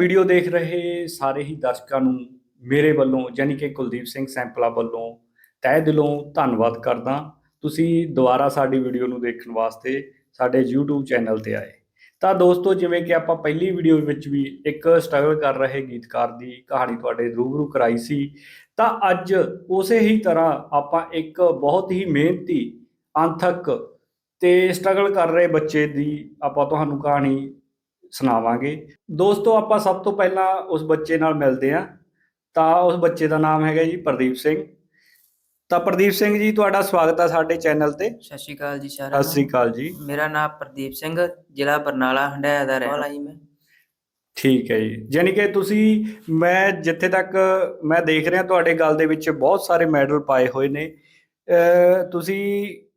Video ਦੇਖ ਰਹੇ ਸਾਰੇ ਹੀ ਦਰਸ਼ਕਾਂ ਨੂੰ ਮੇਰੇ ਵੱਲੋਂ ਯਾਨੀ ਕਿ ਕੁਲਦੀਪ ਸਿੰਘ ਸੈਂਪਲਾ ਵੱਲੋਂ ਤਹਿ ਦਿਲੋਂ ਧੰਨਵਾਦ ਕਰਦਾ। ਤੁਸੀਂ ਦੁਬਾਰਾ ਸਾਡੀ ਵੀਡੀਓ ਨੂੰ ਦੇਖਣ ਵਾਸਤੇ ਸਾਡੇ YouTube ਚੈਨਲ ਤੇ ਆਏ। ਤਾਂ ਦੋਸਤੋ, ਜਿਵੇਂ ਕਿ ਆਪਾਂ ਪਹਿਲੀ ਵੀਡੀਓ ਵਿੱਚ ਵੀ ਇੱਕ ਸਟਰਗਲ ਕਰ ਰਹੇ ਗੀਤਕਾਰ ਦੀ ਕਹਾਣੀ ਤੁਹਾਡੇ ਰੂਬਰੂ ਕਰਾਈ ਸੀ, ਤਾਂ ਅੱਜ ਉਸੇ ਹੀ ਤਰ੍ਹਾਂ ਆਪਾਂ ਇੱਕ ਬਹੁਤ ਹੀ ਮਿਹਨਤੀ, ਅੰਥਕ ਤੇ ਸਟਰਗਲ ਕਰ ਰਹੇ ਬੱਚੇ ਦੀ ਆਪਾਂ ਤੁਹਾਨੂੰ ਕਹਾਣੀ ਸੁਣਾਵਾਂਗੇ। ਦੋਸਤੋ ਆਪਾਂ ਸਭ ਤੋਂ ਪਹਿਲਾਂ ਉਸ ਬੱਚੇ ਨਾਲ ਮਿਲਦੇ ਹਾਂ। ਤਾਂ ਉਸ ਬੱਚੇ ਦਾ ਨਾਮ ਹੈਗਾ ਜੀ ਪ੍ਰਦੀਪ ਸਿੰਘ। ਤਾਂ ਪ੍ਰਦੀਪ ਸਿੰਘ ਜੀ ਤੁਹਾਡਾ ਸਵਾਗਤ ਹੈ ਸਾਡੇ ਚੈਨਲ ਤੇ। ਸਤਿ ਸ਼੍ਰੀ ਅਕਾਲ ਜੀ ਸਾਰਿਆਂ ਸਤਿ ਸ੍ਰੀ ਨੂੰ ਅਕਾਲ ਜੀ। ਮੇਰਾ ਨਾਮ ਪ੍ਰਦੀਪ ਸਿੰਘ ਜ਼ਿਲ੍ਹਾ ਬਰਨਾਲਾ ਹੰਡਾਇਆ ਦਾ ਰਹਿਣ ਵਾਲਾ ਜੀ ਮੈਂ। ਠੀਕ ਹੈ ਜੀ। ਯਾਨੀ ਕਿ ਤੁਸੀਂ ਮੈਂ ਜਿੱਥੇ ਤੱਕ ਮੈਂ ਦੇਖ ਰਿਹਾ ਤੁਹਾਡੇ ਗੱਲ ਦੇ ਵਿੱਚ ਬਹੁਤ ਸਾਰੇ ਮੈਡਲ ਪਾਏ ਹੋਏ ਨੇ। ਤੁਸੀਂ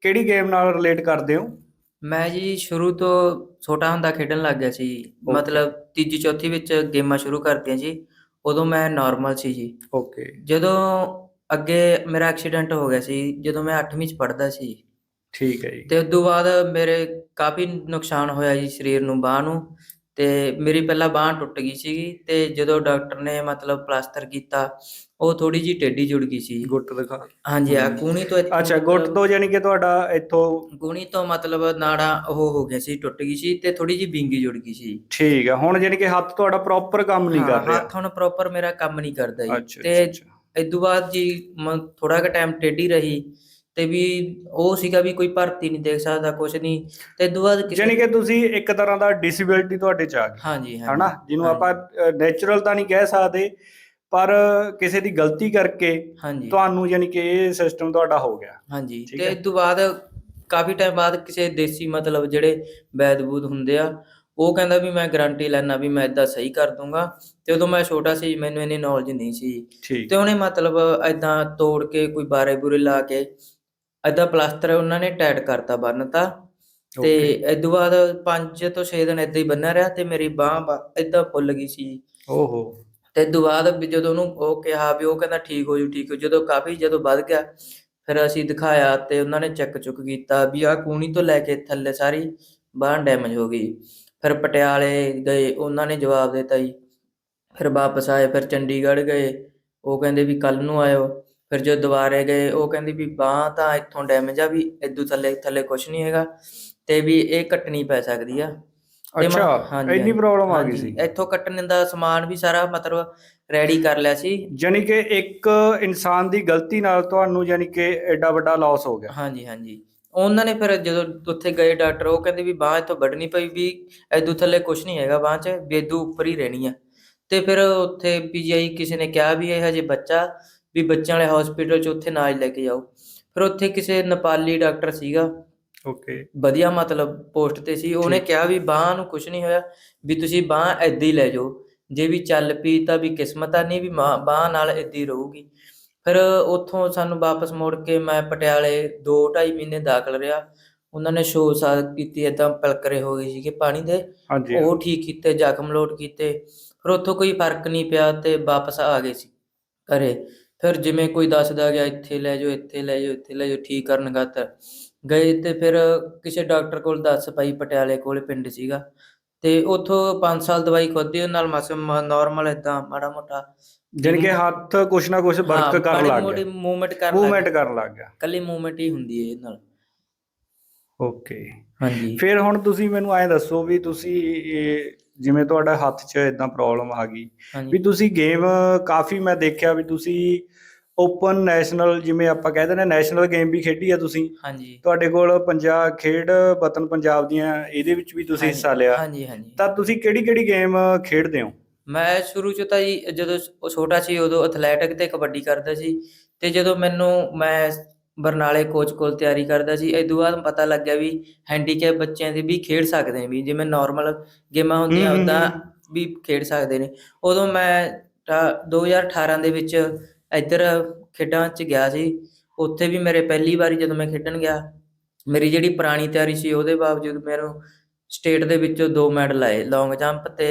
ਕਿਹੜੀ ਗੇਮ ਨਾਲ ਰਿਲੇਟ ਕਰਦੇ ਹੋ? ਮੈਂ ਜੀ ਸ਼ੁਰੂ ਤੋਂ ਛੋਟਾ ਹੁੰਦਾ ਖੇਡਣ ਲੱਗ ਗਿਆ ਸੀ. ਮਤਲਬ ਤੀਜੀ ਚੌਥੀ ਵਿੱਚ ਗੇਮਾਂ ਸ਼ੁਰੂ ਕਰਤੀਆਂ ਜੀ। ਉਦੋਂ ਮੈਂ ਨਾਰਮਲ ਸੀ ਜੀ। ਓਕੇ ਜਦੋਂ ਅੱਗੇ ਮੇਰਾ ਐਕਸੀਡੈਂਟ ਹੋ ਗਿਆ ਸੀ ਜਦੋਂ ਮੈਂ 8ਵੀਂ ਚ ਪੜ੍ਹਦਾ ਸੀ। ਠੀਕ ਹੈ ਜੀ। ਤੇ ਉਸ ਤੋਂ ਬਾਅਦ ਮੇਰੇ ਕਾਫੀ ਨੁਕਸਾਨ ਹੋਇਆ ਜੀ ਸਰੀਰ ਨੂੰ ਬਾਹ ਨੂੰ। ਤੇ ਮੇਰੀ ਪਹਿਲਾਂ ਬਾਹ ਟੁੱਟ ਗਈ ਸੀਗੀ। ਤੇ ਜਦੋਂ ਡਾਕਟਰ ਨੇ ਮਤਲਬ ਪਲਾਸਟਰ ਕੀਤਾ ਉਹ ਥੋੜੀ ਜੀ ਟੇਢੀ ਜੁੜ ਗਈ ਸੀ। ਗੁੱਟ ਦਿਖਾ। ਹਾਂਜੀ ਆ। ਕੂਣੀ ਤੋਂ ਇੱਥੋਂ ਅੱਛਾ ਗੁੱਟ ਤੋਂ ਯਾਨੀ ਕਿ ਤੁਹਾਡਾ ਇੱਥੋਂ ਗੁਣੀ ਤੋਂ ਮਤਲਬ ਨਾੜਾ ਉਹ ਹੋ ਗਿਆ ਸੀ ਟੁੱਟ ਗਈ ਸੀ ਤੇ ਥੋੜੀ ਜੀ ਬਿੰਗੀ ਜੁੜ ਗਈ ਸੀ। ਠੀਕ ਹੈ ਹੁਣ ਯਾਨੀ ਕਿ ਹੱਥ ਤੁਹਾਡਾ ਪ੍ਰੋਪਰ ਕੰਮ ਨਹੀਂ ਹਾਂ, ਕਰ ਰਿਹਾ। ਹੱਥ ਹੁਣ ਪ੍ਰੋਪਰ ਮੇਰਾ ਕੰਮ ਨਹੀਂ ਕਰਦਾ ਜੀ। ਅੱਛਾ ਤੇ ਅੱਛਾ, ਅੱਛਾ। ਇਦੋਂ ਬਾਅਦ ਜੀ ਥੋੜਾ ਕੁ ਟਾਈਮ ਟੇਢੀ ਰਹੀ ਤੇ ਵੀ ਉਹ ਸੀਗਾ ਵੀ ਕੋਈ ਭਰਤੀ ਨਹੀਂ ਦੇਖ ਸਕਦਾ ਕੁਝ ਨਹੀਂ। ਤੇ ਇਦੋਂ ਬਾਅਦ ਕਿਸੇ ਯਾਨੀ ਕਿ ਤੁਸੀਂ ਇੱਕ ਤਰ੍ਹਾਂ ਦਾ ਡਿਸੇਬਿਲਟੀ ਤੁਹਾਡੇ ਚ ਆ ਗਈ। ਹਾਂਜੀ ਹਾਂਜੀ। ਹਨਾ? ਜਿਹਨੂੰ ਆਪਾਂ ਨੇਚਰਲ ਤਾਂ ਨਹੀਂ ਕਹਿ ਸਕਦੇ ਪਰ ਕਿਸੇ ਦੀ ਗਲਤੀ ਕਰਕੇ ਹਾਂਜੀ। ਤੁਹਾਨੂੰ ਯਾਨੀ ਕਿ ਇਹ ਸਿਸਟਮ ਤੁਹਾਡਾ ਹੋ ਗਿਆ। ਹਾਂਜੀ। ਠੀਕ ਤੇ ਹੈ। ਇਦੋਂ ਬਾਅਦ ਕਾਫੀ ਟਾਈਮ ਬਾਅਦ ਕਿਸੇ ਦੇਸੀ ਮਤਲਬ ਜਿਹੜੇ ਵੈਦ ਬੂਦ ਹੁੰਦੇ ਆ ਉਹ ਕਹਿੰਦਾ ਵੀ ਮੈਂ ਗਾਰੰਟੀ ਲੈਣਾ ਵੀ ਮੈਂ ਇਦਾਂ ਸਹੀ ਕਰ ਦੂੰਗਾ। ਤੇ ਉਦੋਂ ਮੈਂ ਛੋਟਾ ਸੀ ਮੈਨੂੰ ਇੰਨੀ ਨੌਲੇਜ ਨਹੀਂ ਸੀ। ਠੀਕ। ਤੇ ਉਹਨੇ ਮਤਲਬ ਐਦਾਂ ਤੋੜ ਕੇ ਕੋਈ ਬਾਰੇ ਬੁਰੇ ਲਾ ਕੇ ਐਦਾਂ ਪਲਾਸਟਰ ਉਹਨਾਂ ਨੇ ਟਾਈਟ ਕਰਤਾ ਬੰਨਤਾ ਤੇ। Okay, ਇਦੋਂ ਬਾਅਦ 5 ਤੋਂ 6 ਦਿਨ ਏਦਾਂ ਹੀ ਬੰਨਿਆ ਰਿਹਾ ਤੇ ਮੇਰੀ ਬਾਹ ਏਦਾਂ ਫੁੱਲ ਗਈ ਸੀ। ਓਹੋ। ਤੇ ਇਦੋਂ ਬਾਅਦ ਵੀ ਜਦੋਂ ਉਹਨੂੰ ਉਹ ਕਿਹਾ ਵੀ ਉਹ ਕਹਿੰਦਾ ਠੀਕ ਹੋ ਜੂ, ਠੀਕ ਹੋ ਜਦੋਂ ਕਾਫੀ ਜਦੋਂ ਵੱਧ ਗਿਆ, ਫਿਰ ਅਸੀਂ ਦਿਖਾਇਆ ਤੇ ਉਹਨਾਂ ਨੇ ਚੈੱਕ ਚੁੱਕ ਕੀਤਾ ਵੀ ਆਹ ਕੂਣੀ ਤੋਂ ਲੈ ਕੇ ਥੱਲੇ ਸਾਰੀ ਬਾਂਹ ਡੈਮੇਜ ਹੋ ਗਈ। ਫਿਰ ਪਟਿਆਲੇ ਗਏ, ਉਹਨਾਂ ਨੇ ਜਵਾਬ ਦਿੱਤਾ ਜੀ। ਫਿਰ ਵਾਪਸ ਆਏ, ਫਿਰ ਚੰਡੀਗੜ੍ਹ ਗਏ। ਉਹ ਕਹਿੰਦੇ ਵੀ ਕੱਲ ਨੂੰ ਆਇਓ। ਫਿਰ ਜਦੋਂ ਦੁਬਾਰੇ ਗਏ, ਉਹ ਕਹਿੰਦੀ ਵੀ ਬਾਂਹ ਤਾਂ ਇੱਥੋਂ ਡੈਮੇਜ ਆ, ਵੀ ਇਦੋਂ ਥੱਲੇ ਥੱਲੇ ਕੁਝ ਨਹੀਂ ਹੈਗਾ ਤੇ ਵੀ ਇਹ ਕੱਟਣੀ ਪੈ ਸਕਦੀ ਆ। ਤੇ ਮੈਂ- ਅੱਛਾ ਹਾਂਜੀ, ਇੰਨੀ ਹਾਂਜੀ, ਪ੍ਰੋਬਲਮ ਆ ਗਈ ਹਾਂਜੀ, ਸੀ। ਇੱਥੋਂ ਕੱਟਣ ਦਾ ਸਮਾਨ ਵੀ ਸਾਰਾ ਮਤਲਬ ਰੈਡੀ ਕਰ ਲਿਆ ਸੀ। ਯਾਨੀ ਕਿ ਇੱਕ ਇਨਸਾਨ ਦੀ ਗਲਤੀ ਨਾਲ ਤੁਹਾਨੂੰ ਯਾਨੀ ਕਿ ਐਡਾ ਵੱਡਾ ਲਾਸ ਹੋ ਗਿਆ। ਹਾਂਜੀ ਹਾਂਜੀ। ਉਹਨਾਂ ਨੇ ਫਿਰ ਜਦੋਂ ਉੱਥੇ ਗਏ ਡਾਕਟਰ ਉਹ ਕਹਿੰਦੇ ਵੀ ਬਾਂਹ ਇੱਥੋਂ ਵੱਢਣੀ ਪਈ ਵੀ ਐਦੂ ਥੱਲੇ ਕੁਝ ਨਹੀਂ ਹੈਗਾ ਬਾਂਹ 'ਚ ਵੀ ਐਦੂ ਉੱਪਰ ਹੀ ਰਹਿਣੀ ਆ। ਤੇ ਫਿਰ ਉੱਥੇ ਪੀਜੀਆਈ ਕਿਸੇ ਨੇ ਕਿਹਾ ਵੀ ਇਹ ਹਜੇ ਬੱਚਾ ਵੀ ਬੱਚਿਆਂ ਵਾਲੇ ਹਸਪੀਟਲ 'ਚ ਉੱਥੇ ਹੀ ਲੈ ਕੇ ਜਾਓ। ਫਿਰ ਉੱਥੇ ਕਿਸੇ ਨੇਪਾਲੀ ਡਾਕਟਰ ਸੀਗਾ ਓਕੇ ਵਧੀਆ ਮਤਲਬ ਪੋਸਟ ਤੇ ਸੀ। ਉਹਨੇ। ਕਿਹਾ ਵੀ ਬਾਂਹ ਨੂੰ ਕੁਝ ਨਹੀਂ ਹੋਇਆ ਵੀ ਤੁਸੀਂ ਬਾਂਹ ਹੀ ਲੈ ਜਾਓ। ਜੇ ਵੀ ਚੱਲ ਪਈ ਤਾਂ ਵੀ ਕਿਸਮਤ ਆ ਨਹੀਂ ਵੀ ਬਾਂਹ ਨਾਲ ਹੀ ਰਹੂਗੀ। ਫਿਰ ਉੱਥੋਂ ਸਾਨੂੰ ਵਾਪਸ ਮੁੜ ਕੇ ਮੈਂ ਪਟਿਆਲੇ 2.5 ਮਹੀਨੇ ਦਾਖਲ ਰਿਹਾ। ਉਹਨਾਂ ਨੇ ਸ਼ੋਅ ਸਾਦ ਕੀਤੀ ਏਦਾਂ ਪਲਕਰੇ ਹੋ ਗਏ ਸੀਗੇ ਪਾਣੀ ਦੇ। ਉਹ ਠੀਕ ਕੀਤੇ ਜ਼ਖਮ ਲੋਟ ਕੀਤੇ। ਫਿਰ ਉੱਥੋਂ ਕੋਈ ਫ਼ਰਕ ਨਹੀਂ ਪਿਆ ਤੇ ਵਾਪਸ ਆ ਗਏ ਸੀ ਘਰੇ। ਫਿਰ ਜਿਵੇਂ ਕੋਈ ਦੱਸਦਾ ਗਿਆ ਇੱਥੇ ਲੈ ਜਾਓ ਇੱਥੇ ਲੈ ਜਾਓ ਇੱਥੇ ਲੈ ਜਾਓ ਠੀਕ ਕਰਨ ਖਾਤਰ। ਗਏ ਤੇ ਫਿਰ ਕਿਸੇ ਡਾਕਟਰ ਕੋਲ ਦੱਸ ਪਈ ਪਟਿਆਲੇ ਕੋਲ ਪਿੰਡ ਸੀਗਾ। ਤੇ ਉੱਥੋਂ 5 ਸਾਲ ਦਵਾਈ ਖਾਧੀ ਉਹ ਨਾਲ ਮਸ ਨਾਰਮਲ ਇਦਾਂ ਮਾੜਾ ਮੋਟਾ। ਯਾਨੀ ਕਿ ਹੱਥ ਕੁਛ ਨਾ ਕੁਛ ਵਰਕ ਕਰਨ ਲੱਗ ਗਿਆ। ਮੂਵਮੈਂਟ ਕਰਨ ਲੱਗ ਮੂਵਮੈਂਟ ਕਰਨ ਲੱਗ ਗਿਆ। ਕੱਲੀ ਮੂਵਮੈਂਟ ਹੀ ਹੁੰਦੀ ਹੈ ਇਹ ਨਾਲ। ਓਕੇ। ਹਾਂਜੀ। ਫਿਰ ਹੁਣ ਤੁਸੀਂ ਮੈਨੂੰ ਐਂ ਦੱਸੋ ਵੀ ਤੁਸੀਂ ਇਹ ਜਿਵੇਂ ਤੁਹਾਡਾ ਹੱਥ 'ਚ ਇਦਾਂ ਪ੍ਰੋਬਲਮ ਆ ਗਈ ਵੀ ਤੁਸੀਂ ਗੇਮ ਕਾਫੀ ਮੈਂ ਦੇਖਿਆ ਵੀ ਤੁਸੀਂ ਓਪਨ ਨੈਸ਼ਨਲ ਜਿਵੇਂ ਆਪਾਂ ਕਹਿੰਦੇ ਨੇ ਨੈਸ਼ਨਲ ਗੇਮ ਵੀ ਖੇਡੀ ਆ ਤੁਸੀਂ। ਹਾਂਜੀ। ਤੁਹਾਡੇ ਕੋਲ ਪੰਜਾਬ ਖੇਡ ਵਤਨ ਪੰਜਾਬ ਦੀਆਂ ਇਹਦੇ ਵਿੱਚ ਵੀ ਤੁਸੀਂ ਹਿੱਸਾ ਲਿਆ। ਹਾਂਜੀ ਹਾਂਜੀ। ਤਾਂ ਤੁਸੀਂ ਕਿਹੜੀ ਕਿਹੜੀ ਗੇਮ ਖੇਡਦੇ ਹੋ? ਮੈਂ ਸ਼ੁਰੂ ਚ ਤਾਂ ਜੀ ਜਦੋਂ ਛੋਟਾ ਸੀ ਉਦੋਂ ਐਥਲੈਟਿਕ ਤੇ ਕਬੱਡੀ ਕਰਦਾ ਸੀ। ਤੇ ਜਦੋਂ ਮੈਨੂੰ ਮੈਂ ਬਰਨਾਲੇ ਕੋਚ ਕੋਲ ਤਿਆਰੀ ਕਰਦਾ ਸੀ ਇਹ ਤੋਂ ਬਾਅਦ ਪਤਾ ਲੱਗਿਆ ਵੀ ਹੈਂਡੀਕੈਪ ਬੱਚਿਆਂ ਦੇ ਵੀ ਖੇਡ ਸਕਦੇ ਨੇ ਵੀ ਜਿਵੇਂ ਨਾਰਮਲ ਗੇਮਾਂ ਹੁੰਦੀਆਂ ਉਦਾਂ। ਵੀ ਖੇਡ ਸਕਦੇ ਨੇ। ਉਦੋਂ ਮੈਂ ਤਾਂ 2018 ਦੇ ਵਿੱਚ ਇੱਧਰ ਖੇਡਾਂ 'ਚ ਗਿਆ ਸੀ। ਉੱਥੇ ਵੀ ਮੇਰੇ ਪਹਿਲੀ ਵਾਰੀ ਜਦੋਂ ਮੈਂ ਖੇਡਣ ਗਿਆ, ਮੇਰੀ ਜਿਹੜੀ ਪੁਰਾਣੀ ਤਿਆਰੀ ਸੀ ਉਹਦੇ ਬਾਵਜੂਦ ਮੈਨੂੰ ਸਟੇਟ ਦੇ ਵਿੱਚੋਂ ਦੋ ਮੈਡਲ ਆਏ ਲੌਂਗ ਜੰਪ ਤੇ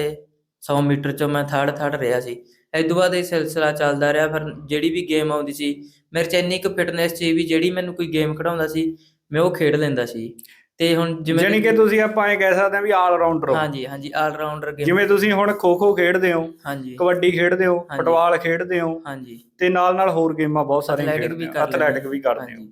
100 ਮੀਟਰ 'ਚੋਂ ਮੈਂ ਥਰਡ ਥਰਡ ਰਿਹਾ ਸੀ। ਇਸ ਤੋਂ ਬਾਅਦ ਇਹ ਸਿਲਸਿਲਾ ਚੱਲਦਾ ਰਿਹਾ, ਫਿਰ ਜਿਹੜੀ ਵੀ ਗੇਮ ਆਉਂਦੀ ਸੀ, ਮੇਰੇ 'ਚ ਇੰਨੀ ਕੁ ਫਿਟਨੈਸ ਸੀ ਵੀ ਜਿਹੜੀ ਮੈਨੂੰ ਕੋਈ ਗੇਮ ਖਿਡਾਉਂਦਾ ਸੀ, ਮੈਂ ਉਹ ਖੇਡ ਲੈਂਦਾ ਸੀ। ਤੇ ਹੁਣ ਜਿਵੇਂ ਜਾਣੀ ਕਿ ਤੁਸੀਂ ਆਪਾਂ ਇਹ ਕਹਿ ਸਕਦੇ ਹਾਂ ਵੀ ਆਲ ਰਾਉਂਡਰ ਹੋ। ਹਾਂਜੀ ਹਾਂਜੀ ਆਲ ਰਾਊਂਡਰ ਗੇਮ ਜਿਵੇਂ ਤੁਸੀਂ ਹੁਣ ਖੋ ਖੋ ਖੇਡਦੇ ਹੋ ਹਾਂਜੀ। ਕਬੱਡੀ ਖੇਡਦੇ ਹੋ। ਫੁੱਟਬਾਲ ਖੇਡਦੇ ਹੋ ਹਾਂਜੀ। ਤੇ ਨਾਲ ਨਾਲ ਹੋਰ ਗੇਮਾਂ ਬਹੁਤ ਸਾਰੀਆਂ ਖੇਡਦੇ ਹੋ ਐਥਲੈਟਿਕ ਵੀ ਕਰਦੇ ਹੋ।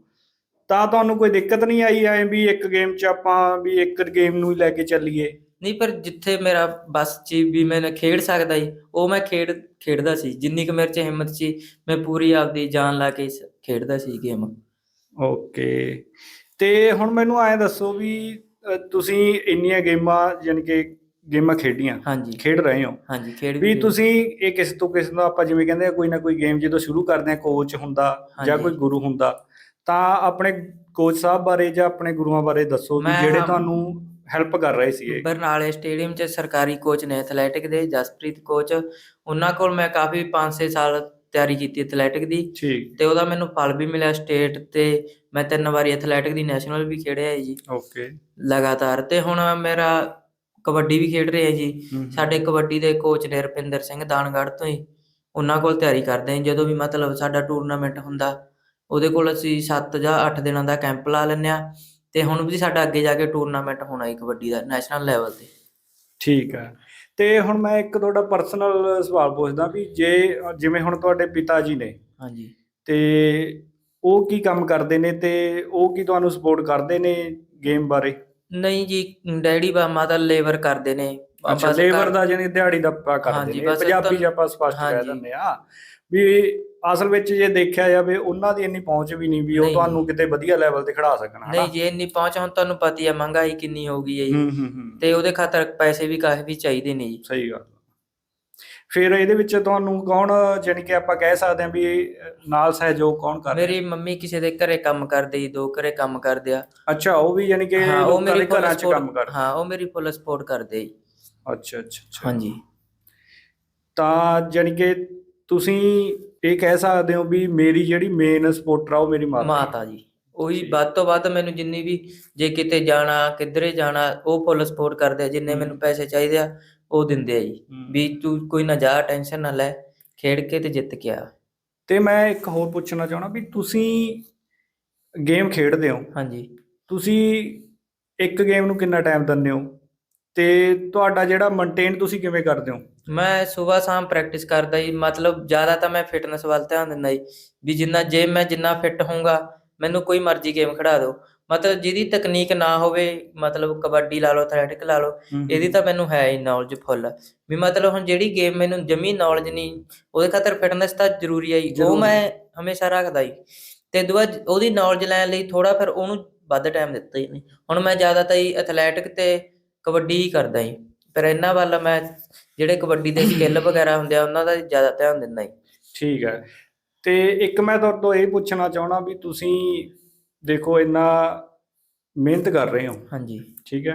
ਤਾਂ ਤੁਹਾਨੂੰ ਕੋਈ ਦਿੱਕਤ ਨਹੀਂ ਆਈ ਐ ਵੀ ਇੱਕ ਗੇਮ 'ਚ ਆਪਾਂ ਵੀ ਇੱਕ ਗੇਮ ਨੂੰ ਹੀ ਲੈ ਕੇ ਚੱਲੀਏ? ਨਹੀਂ ਪਰ ਜਿੱਥੇ ਮੇਰਾ ਬਸ ਚ ਵੀ ਮੈਂ ਖੇਡ ਸਕਦਾ ਸੀ ਉਹ ਮੈਂ ਖੇਡ ਖੇਡਦਾ ਸੀ। ਜਿੰਨੀ ਕੁ ਮੇਰੇ ਚ ਹਿੰਮਤ ਸੀ ਮੈਂ ਪੂਰੀ ਆਪਦੀ ਜਾਨ ਲਾ ਕੇ ਖੇਡਦਾ ਸੀ ਗੇਮ ਓਕੇ ਤੇ ਹੁਣ ਮੈਨੂੰ ਐਂ ਦੱਸੋ ਵੀ ਅ, ਤੁਸੀਂ ਇੰਨੀਆਂ ਗੇਮਾਂ ਯਾਨੀ ਕਿ ਗੇਮਾਂ ਖੇਡੀਆਂ ਹਾਂਜੀ। ਖੇਡ ਰਹੇ ਹੋ। ਹਾਂਜੀ ਖੇਡ ਵੀ ਤੁਸੀਂ ਇਹ ਕਿਸੇ ਤੋਂ ਕਿਸੇ ਨੂੰ ਆਪਾਂ ਜਿਵੇਂ ਕਹਿੰਦੇ ਆ ਕੋਈ ਨਾ ਕੋਈ ਗੇਮ ਜਦੋਂ ਸ਼ੁਰੂ ਕਰਦੇ ਆ ਕੋਚ ਹੁੰਦਾ ਜਾਂ ਹਾਂਜੀ। ਕੋਈ ਗੁਰੂ ਹੁੰਦਾ ਤਾਂ ਆਪਣੇ ਕੋਚ ਸਾਹਿਬ ਬਾਰੇ ਜਾਂ ਆਪਣੇ ਗੁਰੂਆਂ ਬਾਰੇ ਦੱਸੋ ਵੀ ਮੈਂ ਜਿਹੜੇ ਤੁਹਾਨੂੰ ਹੈਲਪ ਕਰ ਰਹੇ ਸੀ ਬਰਨਾਲੇ ਸਟੇਡੀਅਮ 'ਚ ਸਰਕਾਰੀ ਕੋਚ ਨੇ ਐਥਲੈਟਿਕ ਦੇ ਜਸਪ੍ਰੀਤ ਕੋਚ ਉਹਨਾਂ ਕੋਲ ਮੈਂ ਕਾਫੀ 5-6 ਸਾਲ ਤਿਆਰੀ ਕੀਤੀ ਐਥਲੈਟਿਕ ਦੀ ਠੀਕ। ਤੇ ਉਹਦਾ ਮੈਨੂੰ ਫਲ ਵੀ ਮਿਲਿਆ ਸਟੇਟ ਤੇ ਮੈਂ ਤਿੰਨ ਵਾਰੀ ਐਥਲੈਟਿਕ ਦੀ ਨੈਸ਼ਨਲ ਵੀ ਖੇਡਿਆ ਹੈ ਜੀ। ਓਕੇ ਲਗਾਤਾਰ ਤੇ ਹੁਣ ਮੇਰਾ ਕਬੱਡੀ ਵੀ ਖੇਡ ਰਿਹਾ ਜੀ। ਸਾਡੇ ਕਬੱਡੀ ਦੇ ਕੋਚ ਨੇ ਰਪਿੰਦਰ ਸਿੰਘ ਦਾਨਗੜ੍ਹ ਤੋਂ ਹੀ ਉਹਨਾਂ ਕੋਲ ਤਿਆਰੀ ਕਰਦੇ ਹਾਂ। ਜਦੋਂ ਵੀ ਮਤਲਬ ਸਾਡਾ ਟੂਰਨਾਮੈਂਟ ਹੁੰਦਾ ਉਹਦੇ ਕੋਲ ਅਸੀਂ 7 ਜਾਂ 8 ਦਿਨਾਂ ਦਾ ਕੈਂਪ ਲਾ ਲੈਂਦੇ ਆ ਤੇ ਹੁਣ ਵੀ ਸਾਡਾ ਅੱਗੇ ਜਾ ਕੇ ਟੂਰਨਾਮੈਂਟ ਹੋਣਾ ਹੈ ਕਬੱਡੀ ਦਾ ਨੈਸ਼ਨਲ ਲੈਵਲ ਤੇ। ਠੀਕ ਹੈ। ਤੇ ਹੁਣ ਮੈਂ ਇੱਕ ਤੁਹਾਡਾ ਪਰਸਨਲ ਸਵਾਲ ਪੁੱਛਦਾ ਵੀ ਜੇ ਜਿਵੇਂ ਹੁਣ ਤੁਹਾਡੇ ਪਿਤਾ ਜੀ ਨੇ ਹਾਂਜੀ। ਤੇ ਉਹ ਕੀ ਕੰਮ ਕਰਦੇ ਨੇ ਤੇ ਉਹ ਕੀ ਤੁਹਾਨੂੰ ਸਪੋਰਟ ਕਰਦੇ ਨੇ ਗੇਮ ਬਾਰੇ? ਨਹੀਂ ਜੀ ਡੈਡੀ ਬਾ ਮਾਤਾ ਲੇਬਰ ਕਰਦੇ ਨੇ। ਅੱਛਾ ਲੇਬਰ ਦਾ ਜਾਨੀ ਦਿਹਾੜੀ ਦਾ ਪਾ ਕਰਦੇ ਨੇ ਪੰਜਾਬੀ ਤਾਂ- ਚ ਆਪਾਂ ਸਪਸ਼ਟ ਕਹਿ। ਦਿੰਦੇ ਆ ਵੀ ਅਸਲ ਵਿੱਚ ਜੇ ਦੇਖਿਆ ਜਾਵੇ ਉਹਨਾਂ ਦੀ ਇੰਨੀ ਪਹੁੰਚ ਵੀ ਨਹੀਂ ਵੀ ਉਹ ਨਹੀਂ। ਤੁਹਾਨੂੰ ਕਿਤੇ ਵਧੀਆ ਲੈਵਲ ਤੇ ਖੜਾ ਸਕਣ ਹਨਾ? ਨਹੀਂ ਜੀ ਇੰਨੀ ਪਹੁੰਚ ਹੁਣ ਤੁਹਾਨੂੰ ਪਤਾ ਹੀ ਮਹਿੰਗਾਈ ਕਿੰਨੀ ਹੋ ਗਈ ਹੈ ਜੀ। ਹੂੰ ਹੂੰ ਹੂੰ। ਤੇ ਉਹਦੇ ਖਾਤਰ ਪੈਸੇ ਵੀ ਕਾਫੀ ਚਾਹੀਦੇ ਨੇ ਜੀ। ਸਹੀ ਗੱਲ। ਫਿਰ ਇਹਦੇ ਵਿੱਚ ਤੁਹਾਨੂੰ ਕੌਣ ਜਾਨੀ ਕਿ ਆਪਾਂ ਕਹਿ ਸਕਦੇ ਹਾਂ ਵੀ ਨਾਲ ਸਹਿਯੋਗ ਕੌਣ ਕਰ ਰਿਹਾ? ਮੇਰੀ ਮੰਮੀ ਕਿਸੇ ਦੇ ਘਰੇ ਕੰਮ ਕਰਦੇ ਜੀ ਦੋ ਘਰੇ ਕੰਮ ਕਰਦੇ ਆ। ਅੱਛਾ ਉਹ ਵੀ ਜਾਨੀ ਕਿ ਹਾਂ ਉਹ ਲੋਕਾਂ ਮੇਰੀ ਘਰਾਂ 'ਚ ਕੰਮ ਕਰ ਹਾਂ ਉਹ ਮੇਰੀ ਫੁੱਲ ਸਪੋਰਟ ਕਰਦੇ ਜੀ। ਅੱਛਾ ਅੱਛਾ ਅੱਛਾ। ਹਾਂਜੀ। ਤਾਂ ਜਾਨੀ ਕਿ ਤੁਸੀਂ ਇਹ ਕਹਿ ਸਕਦੇ ਹੋ ਵੀ ਮੇਰੀ ਜਿਹੜੀ ਮੇਨ ਸਪੋਰਟਰ ਆ ਉਹ ਮੇਰੀ ਮਾਤਾ ਮਾਤਾ ਜੀ। ਉਹੀ। ਵੱਧ ਤੋਂ ਵੱਧ ਮੈਨੂੰ ਜਿੰਨੀ ਵੀ ਜੇ ਕਿਤੇ ਜਾਣਾ ਕਿੱਧਰੇ ਜਾਣਾ ਉਹ ਫੁੱਲ ਸਪੋਰਟ ਕਰਦੇ ਆ ਜਿੰਨੇ। ਮੈਨੂੰ ਪੈਸੇ ਚਾਹੀਦੇ ਆ ਉਹ ਦਿੰਦੇ ਆ ਜੀ। ਵੀ ਤੂੰ ਕੋਈ ਨਾ ਜਾ ਟੈਨਸ਼ਨ ਨਾ ਲੈ ਖੇਡ ਕੇ ਤੇ ਜਿੱਤ ਕੇ ਆ। ਤੇ ਮੈਂ ਇੱਕ ਹੋਰ ਪੁੱਛਣਾ ਚਾਹਣਾ ਵੀ ਤੁਸੀਂ ਗੇਮ ਖੇਡਦੇ ਹੋ? ਹਾਂਜੀ। ਤੁਸੀਂ ਇੱਕ ਗੇਮ ਨੂੰ ਕਿੰਨਾ ਟਾਈਮ ਦਿੰਦੇ ਹੋ? ਤੇ ਤੁਹਾਡਾ ਜਿਹੜਾ ਮੇਨਟੇਨ ਤੁਸੀਂ ਕਿਵੇਂ ਕਰਦੇ ਹੋ? ਮੈਂ ਸਵੇਰ ਸ਼ਾਮ ਪ੍ਰੈਕਟਿਸ ਕਰਦਾ ਜੀ ਮਤਲਬ ਜ਼ਿਆਦਾ ਤਾਂ ਮੈਂ ਫਿਟਨੈਸ ਵੱਲ ਧਿਆਨ ਦਿੰਦਾ ਜੀ ਵੀ ਜਿੰਨਾ ਜੇ ਮੈਂ ਜਿੰਨਾ ਫਿੱਟ ਹੋਊਂਗਾ ਮੈਨੂੰ ਕੋਈ ਮਰਜ਼ੀ ਗੇਮ ਖਿਡਾ ਦਿਓ। ਮਤਲਬ ਜਿਹਦੀ ਤਕਨੀਕ ਨਾ ਹੋਵੇ ਮਤਲਬ ਕਬੱਡੀ ਲਾ ਲਓ ਐਥਲੈਟਿਕ ਲਾ ਲਓ ਇਹਦੀ ਤਾਂ ਮੈਨੂੰ ਹੈ ਹੀ ਨੌਲੇਜ ਫੁੱਲ ਵੀ ਮਤਲਬ ਹੁਣ ਜਿਹੜੀ ਗੇਮ ਮੈਨੂੰ ਜਮੀ ਨੌਲੇਜ ਨਹੀਂ ਉਹਦੇ ਖਾਤਰ ਫਿਟਨੈਸ ਤਾਂ ਜ਼ਰੂਰੀ ਹੈ ਜੀ। ਉਹ। ਮੈਂ ਹਮੇਸ਼ਾ ਰੱਖਦਾ ਜੀ। ਤੇ ਦੁਆ ਉਹਦੀ ਨੌਲੇਜ ਲੈਣ ਲਈ ਥੋੜਾ ਫਿਰ ਉਹਨੂੰ ਵੱਧ ਟਾਈਮ ਦਿੱਤਾ ਹੀ ਨਹੀਂ ਹੁਣ ਮੈਂ ਜ਼ਿਆਦਾ ਤਾਂ ਐਥਲੈਟਿਕ ਤੇ ਕਬੱਡੀ ਹੀ ਕਰਦਾ ਜੀ। ਪਰ ਇਹਨਾਂ ਵੱਲ ਮੈਂ ਜਿਹੜੇ ਕਬੱਡੀ ਦੇ ਸਕਿੱਲ ਵਗੈਰਾ ਹੁੰਦੇ ਆ ਉਹਨਾਂ ਦਾ ਜ਼ਿਆਦਾ ਧਿਆਨ ਦਿੰਦਾ ਜੀ। ਠੀਕ ਹੈ। ਤੇ ਇੱਕ ਮੈਂ ਤੁਹਾਡੇ ਤੋਂ ਇਹ ਪੁੱਛਣਾ ਚਾਹਣਾ ਵੀ ਤੁਸੀਂ ਦੇਖੋ ਇੰਨਾ ਮਿਹਨਤ ਕਰ ਰਹੇ ਹੋ। ਹਾਂਜੀ। ਠੀਕ ਹੈ।